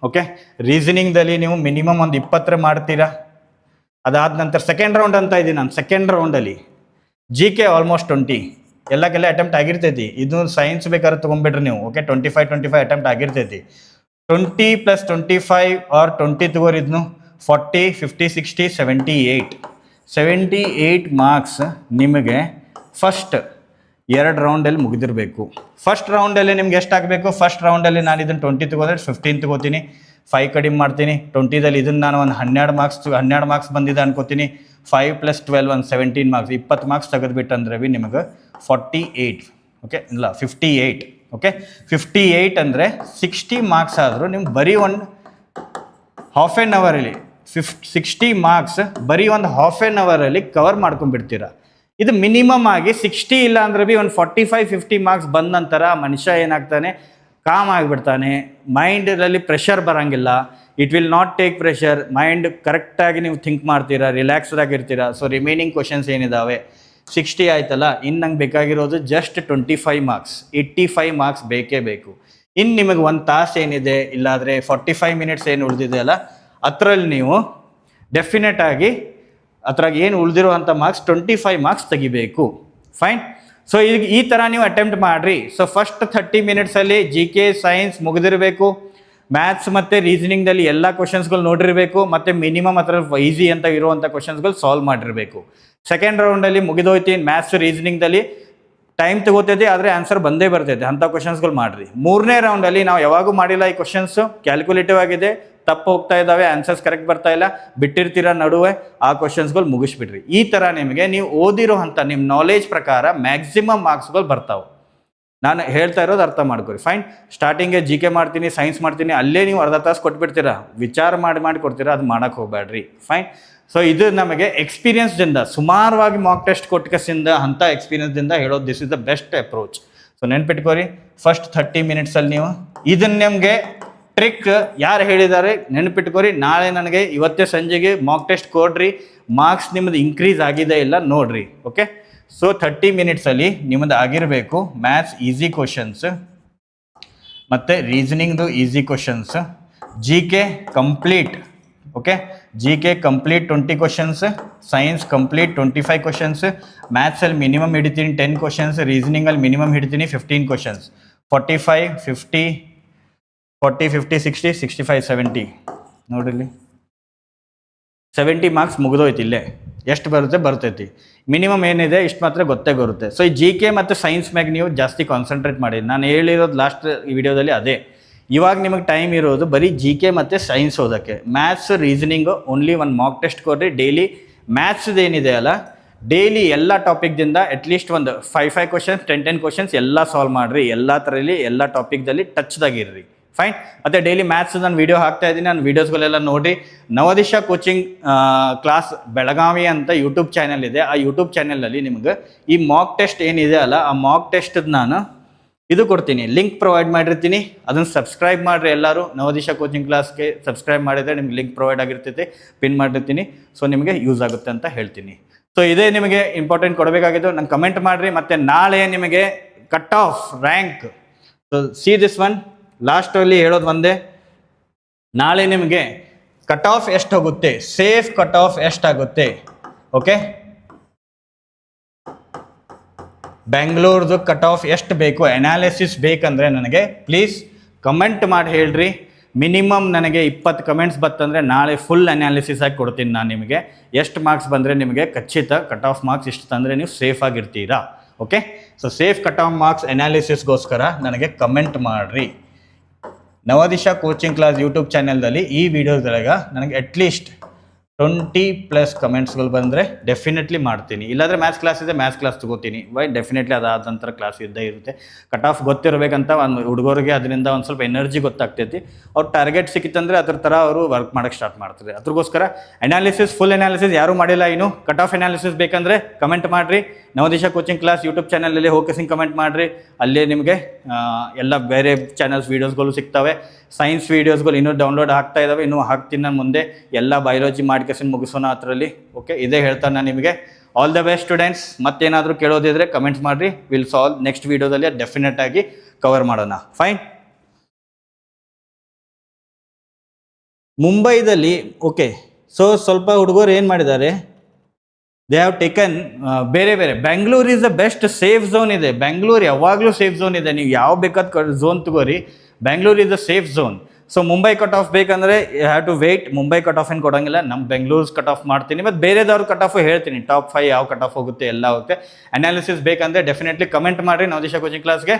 ಓಕೆ ರೀಸನಿಂಗ್ದಲ್ಲಿ ನೀವು ಮಿನಿಮಮ್ ಒಂದು ಇಪ್ಪತ್ತರ ಮಾಡ್ತೀರಾ? ಅದಾದ ನಂತರ ಸೆಕೆಂಡ್ ರೌಂಡ್ ಅಂತ ಇದ್ದೀನಿ ನಾನು ಸೆಕೆಂಡ್ ರೌಂಡಲ್ಲಿ ಜಿ ಕೆ ಆಲ್ಮೋಸ್ಟ್ ಟ್ವೆಂಟಿ ಎಲ್ಲಕ್ಕೆಲ್ಲ ಅಟೆಂಪ್ಟ್ ಆಗಿರ್ತೈತಿ. ಇದು ಸೈನ್ಸ್ ಬೇಕಾದ್ರೆ ತೊಗೊಂಬಿಡ್ರಿ ನೀವು. Okay twenty five twenty five attempt ಆಗಿರ್ತೈತಿ. Twenty plus twenty five or twenty ತಗೋರಿ ಇದನ್ನು forty fifty sixty seventy eight seventy eight marks ನಿಮಗೆ ಫಸ್ಟ್ ಎರಡು ರೌಂಡಲ್ಲಿ ಮುಗಿದಿರಬೇಕು. ಫಸ್ಟ್ ರೌಂಡಲ್ಲಿ ನಿಮ್ಗೆ ಎಷ್ಟು ಆಗಬೇಕು ಫಸ್ಟ್ ರೌಂಡಲ್ಲಿ ನಾನು ಇದನ್ನು ಟ್ವೆಂಟಿ ತಗೋದ್ರೆ ಫಿಫ್ಟೀನ್ ತಗೋತೀನಿ. ಫೈವ್ ಕಡಿಮೆ ಮಾಡ್ತೀನಿ. ಟ್ವೆಂಟಿದಲ್ಲಿ ಇದನ್ನು ನಾನು ಒಂದು ಹನ್ನೆರಡು ಮಾರ್ಕ್ಸ್ ಹನ್ನೆರಡು ಮಾರ್ಕ್ಸ್ ಬಂದಿದೆ ಅನ್ಕೋತೀನಿ. ಫೈವ್ ಪ್ಲಸ್ ಟ್ವೆಲ್ವ್ ಒಂದು ಸೆವೆಂಟೀನ್ ಮಾರ್ಕ್ಸ್ ಇಪ್ಪತ್ತು ಮಾರ್ಕ್ಸ್ ತೆಗೆದುಬಿಟ್ಟಂದ್ರೆ ಬಿ ನಿಮಗೆ ಫಾರ್ಟಿ ಏಯ್ಟ್ ಓಕೆ ಇಲ್ಲ fifty eight okay fifty eight ಅಂದರೆ ಸಿಕ್ಸ್ಟಿ ಮಾರ್ಕ್ಸ್ ಆದರೂ ನಿಮ್ಗೆ ಬರೀ ಒಂದು ಹಾಫ್ ಆ್ಯನ್ ಅವರಲ್ಲಿ ಫಿಫ್ ಸಿಕ್ಸ್ಟಿ ಮಾರ್ಕ್ಸ್ ಬರೀ ಒಂದು ಹಾಫ್ ಆ್ಯನ್ ಅವರಲ್ಲಿ ಕವರ್ ಮಾಡ್ಕೊಂಡ್ಬಿಡ್ತೀರಾ. ಇದು ಮಿನಿಮಮ್ ಆಗಿ ಸಿಕ್ಸ್ಟಿ ಇಲ್ಲ ಅಂದ್ರೆ ಬಿ ಒಂದು ಫಾರ್ಟಿ ಫೈವ್ ಫಿಫ್ಟಿ ಮಾರ್ಕ್ಸ್ ಬಂದ ನಂತರ ಮನುಷ್ಯ ಏನಾಗ್ತಾನೆ ಕಾಮ್ ಆಗಿಬಿಡ್ತಾನೆ. ಮೈಂಡಲ್ಲಿ ಪ್ರೆಷರ್ ಬರೋಂಗಿಲ್ಲ. It will not take pressure mind ಕರೆಕ್ಟಾಗಿ ನೀವು ಥಿಂಕ್ ಮಾಡ್ತೀರಾ ರಿಲ್ಯಾಕ್ಸ್ಡ್ ಆಗಿರ್ತೀರಾ ಸೊ ರಿಮೈನಿಂಗ್ ಕ್ವಶನ್ಸ್ ಏನಿದಾವೆ? ಸಿಕ್ಸ್ಟಿ ಆಯ್ತಲ್ಲ? ಇನ್ನು ನಂಗೆ ಬೇಕಾಗಿರೋದು just twenty five marks eighty five marks ಬೇಕೇ ಬೇಕು. ಇನ್ನು ನಿಮಗೆ ಒಂದು ತಾಸು ಏನಿದೆ? ಇಲ್ಲಾದರೆ ಫಾರ್ಟಿ ಫೈವ್ ಮಿನಿಟ್ಸ್ ಏನು ಉಳಿದಿದೆ ಅಲ್ಲ? ಅದರಲ್ಲಿ ನೀವು ಡೆಫಿನೆಟ್ ಆಗಿ ಅದ್ರಾಗ ಏನು ಉಳಿದಿರುವಂಥ ಮಾರ್ಕ್ಸ್ ಟ್ವೆಂಟಿ ಫೈವ್ ಮಾರ್ಕ್ಸ್ ತೆಗಿಬೇಕು. ಫೈನ್ ಸೊ ಈಗ ಈ ಥರ ನೀವು ಅಟೆಂಪ್ಟ್ ಮಾಡಿರಿ. ಸೊ ಫಸ್ಟ್ ಥರ್ಟಿ ಮಿನಿಟ್ಸಲ್ಲಿ ಜಿ ಕೆ ಸೈನ್ಸ್ ಮುಗಿದಿರಬೇಕು. ಮ್ಯಾಥ್ಸ್ ಮತ್ತು ರೀಸನಿಂಗ್ದಲ್ಲಿ ಎಲ್ಲ ಕ್ವಶನ್ಸ್ಗಳು ನೋಡಿರಬೇಕು. ಮತ್ತು ಮಿನಿಮಮ್ ಹತ್ರ ಈಸಿ ಅಂತ ಇರುವಂಥ ಕ್ವಶನ್ಸ್ಗಳು ಸಾಲ್ವ್ ಮಾಡಿರಬೇಕು. ಸೆಕೆಂಡ್ ರೌಂಡಲ್ಲಿ ಮುಗಿದೋಯ್ತು. ಮ್ಯಾಥ್ಸ್ ರೀಸನಿಂಗ್ದಲ್ಲಿ ಟೈಮ್ ತಗೋತೈತಿ, ಆದರೆ ಆನ್ಸರ್ ಬಂದೇ ಬರ್ತೈತೆ. ಅಂಥ ಕ್ವಶನ್ಸ್ಗಳು ಮಾಡಿರಿ. ಮೂರನೇ ರೌಂಡಲ್ಲಿ ನಾವು ಯಾವಾಗೂ ಮಾಡಿಲ್ಲ ಈ ಕ್ವಶನ್ಸು ಕ್ಯಾಲ್ಕುಲೇಟಿವ್ ಆಗಿದೆ. ತಪ್ಪು ಹೋಗ್ತಾ ಇದ್ದಾವೆ ಆನ್ಸರ್ಸ್ ಕರೆಕ್ಟ್ ಬರ್ತಾ ಇಲ್ಲ, ಬಿಟ್ಟಿರ್ತೀರ ನಡುವೆ, ಆ ಕ್ವಶನ್ಸ್ಗಳು ಮುಗಿಸ್ಬಿಡ್ರಿ. ಈ ಥರ ನಿಮಗೆ ನೀವು ಓದಿರೋ ಅಂತ ನಿಮ್ಮ ನಾಲೆಜ್ ಪ್ರಕಾರ ಮ್ಯಾಕ್ಸಿಮಮ್ ಮಾರ್ಕ್ಸ್ಗಳು ಬರ್ತಾವೆ. ನಾನು ಹೇಳ್ತಾ ಇರೋದು ಅರ್ಥ ಮಾಡ್ಕೊರಿ. ಫೈನ್ ಸ್ಟಾರ್ಟಿಂಗೇ ಜಿ ಕೆ ಮಾಡ್ತೀನಿ ಸೈನ್ಸ್ ಮಾಡ್ತೀನಿ, ಅಲ್ಲೇ ನೀವು ಅರ್ಧ ತಾಸು ಕೊಟ್ಬಿಡ್ತೀರಾ? ವಿಚಾರ ಮಾಡಿ ಮಾಡಿ ಕೊಡ್ತೀರಾ? ಅದು ಮಾಡೋಕ್ಕೆ ಹೋಗಬೇಡ್ರಿ ಫೈನ್ ಸೊ ಇದು ನಮಗೆ ಎಕ್ಸ್ಪೀರಿಯನ್ಸ್ದಿಂದ ಸುಮಾರವಾಗಿ ಮಾಕ್ ಟೆಸ್ಟ್ ಕೊಟ್ಟಕಸಿಂದ ಅಂಥ ಎಕ್ಸ್ಪೀರಿಯನ್ಸ್ದಿಂದ ಹೇಳೋದು this is the best approach so ನೆನ್ಪಿಟ್ಕೋರಿ. First thirty ಮಿನಿಟ್ಸಲ್ಲಿ ನೀವು ಇದನ್ನ ನಿಮಗೆ ಟ್ರಿಕ್ ಯಾರು ಹೇಳಿದ್ದಾರೆ ನೆನಪಿಟ್ಕೋರಿ, ನಾಳೆ ನನಗೆ ಇವತ್ತೇ ಸಂಜೆಗೆ ಮಾಕ್ ಟೆಸ್ಟ್ ಕೊಡ್ರಿ ಮಾರ್ಕ್ಸ್ ನಿಮ್ಮದು ಇನ್ಕ್ರೀಸ್ ಆಗಿದೆ ಇಲ್ಲ ನೋಡ್ರಿ ಓಕೆ ಸೊ ಥರ್ಟಿ ಮಿನಿಟ್ಸಲ್ಲಿ ನಿಮ್ಮದು ಆಗಿರಬೇಕು ಮ್ಯಾಥ್ಸ್ ಈಸಿ ಕ್ವಶನ್ಸ್ ಮತ್ತು ರೀಸನಿಂಗ್ದು easy questions G K complete okay G K complete twenty questions science complete twenty five questions ಮ್ಯಾಥ್ಸಲ್ಲಿ minimum ಹಿಡಿತೀನಿ ಟೆನ್ ಕ್ವಶನ್ಸ್ ರೀಸನಿಂಗಲ್ಲಿ minimum ಹಿಡಿತೀನಿ fifteen questions forty five fifty forty, fifty, sixty sixty five, seventy. ನೋಡಿರಿ seventy marks ಮುಗಿದೋಯ್ತು ಇಲ್ಲೇ. ಎಷ್ಟು ಬರುತ್ತೆ? ಬರ್ತೈತಿ. Minimum ಏನಿದೆ? ಇಷ್ಟು ಮಾತ್ರ ಗೊತ್ತೇ ಬರುತ್ತೆ. ಸೊ ಈ ಜಿ ಕೆ ಮತ್ತು ಸೈನ್ಸ್ ಮ್ಯಾಗೆ ನೀವು ಜಾಸ್ತಿ ಕಾನ್ಸಂಟ್ರೇಟ್ ಮಾಡಿ ನಾನು ಹೇಳಿರೋದು ಲಾಸ್ಟ್ ವಿಡಿಯೋದಲ್ಲಿ ಅದೇ. ಇವಾಗ ನಿಮಗೆ ಟೈಮ್ ಇರೋದು ಬರೀ ಜಿ ಕೆ ಮತ್ತು ಸೈನ್ಸ್ ಓದೋಕ್ಕೆ. ಮ್ಯಾಥ್ಸ್ ರೀಸನಿಂಗು ಓನ್ಲಿ ಒಂದು ಮಾಕ್ ಟೆಸ್ಟ್ ಕೊಡ್ರಿ. ಡೈಲಿ ಮ್ಯಾಥ್ಸ್ದು ಏನಿದೆ ಅಲ್ಲ ಡೈಲಿ ಎಲ್ಲ ಟಾಪಿಕ್ದಿಂದ ಅಟ್ಲೀಸ್ಟ್ ಒಂದು five five questions ten ten questions ಎಲ್ಲ ಸಾಲ್ವ್ ಮಾಡಿರಿ. ಎಲ್ಲ ಥರಲ್ಲಿ ಎಲ್ಲ ಟಾಪಿಕ್ದಲ್ಲಿ ಟಚ್ದಾಗಿರ್ರಿ ಫೈನ್ ಮತ್ತು ಡೈಲಿ ಮ್ಯಾಥ್ಸ್ ನಾನು ವೀಡಿಯೋ ಹಾಕ್ತಾ ಇದ್ದೀನಿ. ನಾನು ವೀಡಿಯೋಸ್ಗಳೆಲ್ಲ ನೋಡಿ. ನವದಿಶ ಕೋಚಿಂಗ್ ಕ್ಲಾಸ್ ಬೆಳಗಾವಿ ಅಂತ ಯೂಟ್ಯೂಬ್ ಚಾನಲ್ ಇದೆ. ಆ ಯೂಟ್ಯೂಬ್ ಚಾನಲಲ್ಲಿ ನಿಮ್ಗೆ ಈ ಮಾಕ್ ಟೆಸ್ಟ್ ಏನಿದೆ ಅಲ್ಲ, ಆ ಮಾಕ್ ಟೆಸ್ಟ್ ನಾನು ಇದು ಕೊಡ್ತೀನಿ. ಲಿಂಕ್ ಪ್ರೊವೈಡ್ ಮಾಡಿರ್ತೀನಿ. ಅದನ್ನು ಸಬ್ಸ್ಕ್ರೈಬ್ ಮಾಡಿರಿ ಎಲ್ಲರೂ. ನವದಿಶ ಕೋಚಿಂಗ್ ಕ್ಲಾಸ್ಗೆ ಸಬ್ಸ್ಕ್ರೈಬ್ ಮಾಡಿದರೆ ನಿಮ್ಗೆ ಲಿಂಕ್ ಪ್ರೊವೈಡ್ ಆಗಿರ್ತೈತೆ. ಪಿನ್ ಮಾಡಿರ್ತೀನಿ. ಸೊ ನಿಮಗೆ ಯೂಸ್ ಆಗುತ್ತೆ ಅಂತ ಹೇಳ್ತೀನಿ. ಸೊ ಇದೇ ನಿಮಗೆ ಇಂಪಾರ್ಟೆಂಟ್ ಕೊಡಬೇಕಾಗಿದ್ದು. ನಂಗೆ ಕಮೆಂಟ್ ಮಾಡಿರಿ. ಮತ್ತು ನಾಳೆ ನಿಮಗೆ cut off rank so see this one ಲಾಸ್ಟಲ್ಲಿ ಹೇಳೋದು ಒಂದೇ. ನಾಳೆ ನಿಮಗೆ ಕಟ್ ಆಫ್ ಎಷ್ಟು ಹೋಗುತ್ತೆ? ಸೇಫ್ ಕಟ್ ಆಫ್ ಎಷ್ಟಾಗುತ್ತೆ ಓಕೆ ಬೆಂಗಳೂರ್ದು ಕಟ್ ಆಫ್ ಎಷ್ಟು ಬೇಕು? ಅನಾಲಿಸಿಸ್ ಬೇಕಂದರೆ ನನಗೆ ಪ್ಲೀಸ್ ಕಮೆಂಟ್ ಮಾಡಿ ಹೇಳ್ರಿ. ಮಿನಿಮಮ್ ನನಗೆ ಇಪ್ಪತ್ತು ಕಮೆಂಟ್ಸ್ ಬತ್ತಂದರೆ ನಾಳೆ ಫುಲ್ ಅನಾಲಿಸಿಸ್ ಆಗಿ ಕೊಡ್ತೀನಿ ನಾನು ನಿಮಗೆ. ಎಷ್ಟು ಮಾರ್ಕ್ಸ್ ಬಂದರೆ ನಿಮಗೆ ಖಚಿತ ಕಟ್ ಆಫ್ ಮಾರ್ಕ್ಸ್ ಇಷ್ಟು ತಂದರೆ ನೀವು safe ಆಗಿರ್ತೀರಾ. Okay so safe cut off marks ಅನಾಲಿಸಿಸ್ಗೋಸ್ಕರ ನನಗೆ ಕಮೆಂಟ್ ಮಾಡಿರಿ. ನವದಿಶಾ ಕೋಚಿಂಗ್ ಕ್ಲಾಸ್ ಯೂಟ್ಯೂಬ್ ಚಾನೆಲ್ದಲ್ಲಿ ಈ ವಿಡಿಯೋದೊಳಗೆ ನನಗೆ ಅಟ್ಲೀಸ್ಟ್ ಟ್ವೆಂಟಿ ಪ್ಲಸ್ ಕಮೆಂಟ್ಸ್ಗಳು ಬಂದರೆ ಡೆಫಿನೆಟ್ಲಿ ಮಾಡ್ತೀನಿ. ಇಲ್ಲಾಂದರೆ ಮ್ಯಾಥ್ಸ್ ಕ್ಲಾಸ್ ಇದೆ ಮ್ಯಾಥ್ಸ್ ಕ್ಲಾಸ್ ತಗೋತೀನಿ. ವೈ ಡೆಫಿನೆಟ್ಲಿ ಅದಾದ ನಂತರ ಕ್ಲಾಸ್ ಇದ್ದೇ ಇರುತ್ತೆ. ಕಟ್ ಆಫ್ ಗೊತ್ತಿರಬೇಕಂತ ಒಂದು ಹುಡುಗರಿಗೆ ಅದರಿಂದ ಒಂದು ಸ್ವಲ್ಪ ಎನರ್ಜಿ ಗೊತ್ತಾಗ್ತೈತಿ. ಅವ್ರು ಟಾರ್ಗೆಟ್ ಸಿಕ್ಕಿತ್ತಂದರೆ ಅದ್ರ ಥರ ಅವರು ವರ್ಕ್ ಮಾಡೋಕ್ಕೆ ಸ್ಟಾರ್ಟ್ ಮಾಡ್ತಾರೆ. ಅದಕ್ಕೋಸ್ಕರ ಅನಾಲಿಸಿಸ್ ಫುಲ್ ಅನಾಲಿಸಿಸ್ ಯಾರೂ ಮಾಡಿಲ್ಲ ಇನ್ನು. ಕಟ್ ಆಫ್ ಅನಾಲಿಸಿಸ್ ಬೇಕಂದರೆ ಕಮೆಂಟ್ ಮಾಡಿರಿ. ನವದಿಶಾ ಕೋಚಿಂಗ್ ಕ್ಲಾಸ್ ಯೂಟ್ಯೂಬ್ ಚಾನಲಲ್ಲಿ ಹೋಗಿಸಿಂಗ್ ಕಮೆಂಟ್ ಮಾಡಿರಿ. ಅಲ್ಲೇ ನಿಮಗೆ ಎಲ್ಲ ಬೇರೆ ಚಾನಲ್ಸ್ ವೀಡಿಯೋಸ್ಗಳು ಸಿಗ್ತವೆ. ಸೈನ್ಸ್ ವೀಡಿಯೋಸ್ಗಳು ಇನ್ನೂ ಡೌನ್ಲೋಡ್ ಆಗ್ತಾ ಇದ್ದಾವೆ ಇನ್ನೂ ಹಾಕ್ತೀನಿ ನಾನು ಮುಂದೆ. ಎಲ್ಲ ಬಯಾಲಜಿ ಮಾಡ್ಕೇಸಿನ ಮುಗಿಸೋಣ ಅದರಲ್ಲಿ. ಓಕೆ ಇದೇ ಹೇಳ್ತಾನೆ ನಾನು ನಿಮಗೆ. ಆಲ್ ದ ಬೆಸ್ಟ್ ಸ್ಟೂಡೆಂಟ್ಸ್ ಮತ್ತೇನಾದರೂ ಕೇಳೋದಿದ್ರೆ ಕಮೆಂಟ್ಸ್ ಮಾಡಿರಿ. ವಿಲ್ ಸಾಲ್ವ್ ನೆಕ್ಸ್ಟ್ ವೀಡಿಯೋದಲ್ಲಿ ಡೆಫಿನೆಟ್ ಆಗಿ ಕವರ್ ಮಾಡೋಣ. ಫೈನ್ ಮುಂಬೈದಲ್ಲಿ ಓಕೆ ಸೊ ಸ್ವಲ್ಪ ಹುಡುಗರು ಏನು ಮಾಡಿದ್ದಾರೆ? ದೇ ಹ್ಯಾವ್ ಟೇಕನ್ ಬೇರೆ ಬೇರೆ. Bengaluru is the best safe zone ಇದೆ. ಬೆಂಗಳೂರು ಯಾವಾಗಲೂ ಸೇಫ್ ಝೋನ್ ಇದೆ. ನೀವು ಯಾವ ಬೇಕಾದ ಝೋನ್ ತಗೋರಿ Bengaluru is the safe zone so Mumbai cut off ಬೇಕಂದ್ರೆ you have to wait Mumbai cut off ಏನು ಕೊಡೋಂಗಿಲ್ಲ. ನಮ್ಮ ಬೆಂಗಳೂರು ಕಟ್ ಆಫ್ ಮಾಡ್ತೀನಿ. ಮತ್ತು ಬೇರೆದವ್ರ ಕಟ್ ಆಫ್ ಹೇಳ್ತೀನಿ. ಟಾಪ್ ಫೈವ್ ಯಾವ ಕಟ್ ಆಫ್ ಹೋಗುತ್ತೆ, ಎಲ್ಲ ಹೋಗುತ್ತೆ. ಅನಾಲಿಸಿಸ್ ಬೇಕಂದ್ರೆ ಡೆಫಿನೆಟ್ಲಿ ಕಮೆಂಟ್ ಮಾಡಿರಿ. ನವದಿಶಾ ಕೋಚಿಂಗ್ ಕ್ಲಾಸ್ಗೆ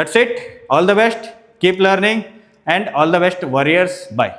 that's it all the best keep learning and all the best warriors bye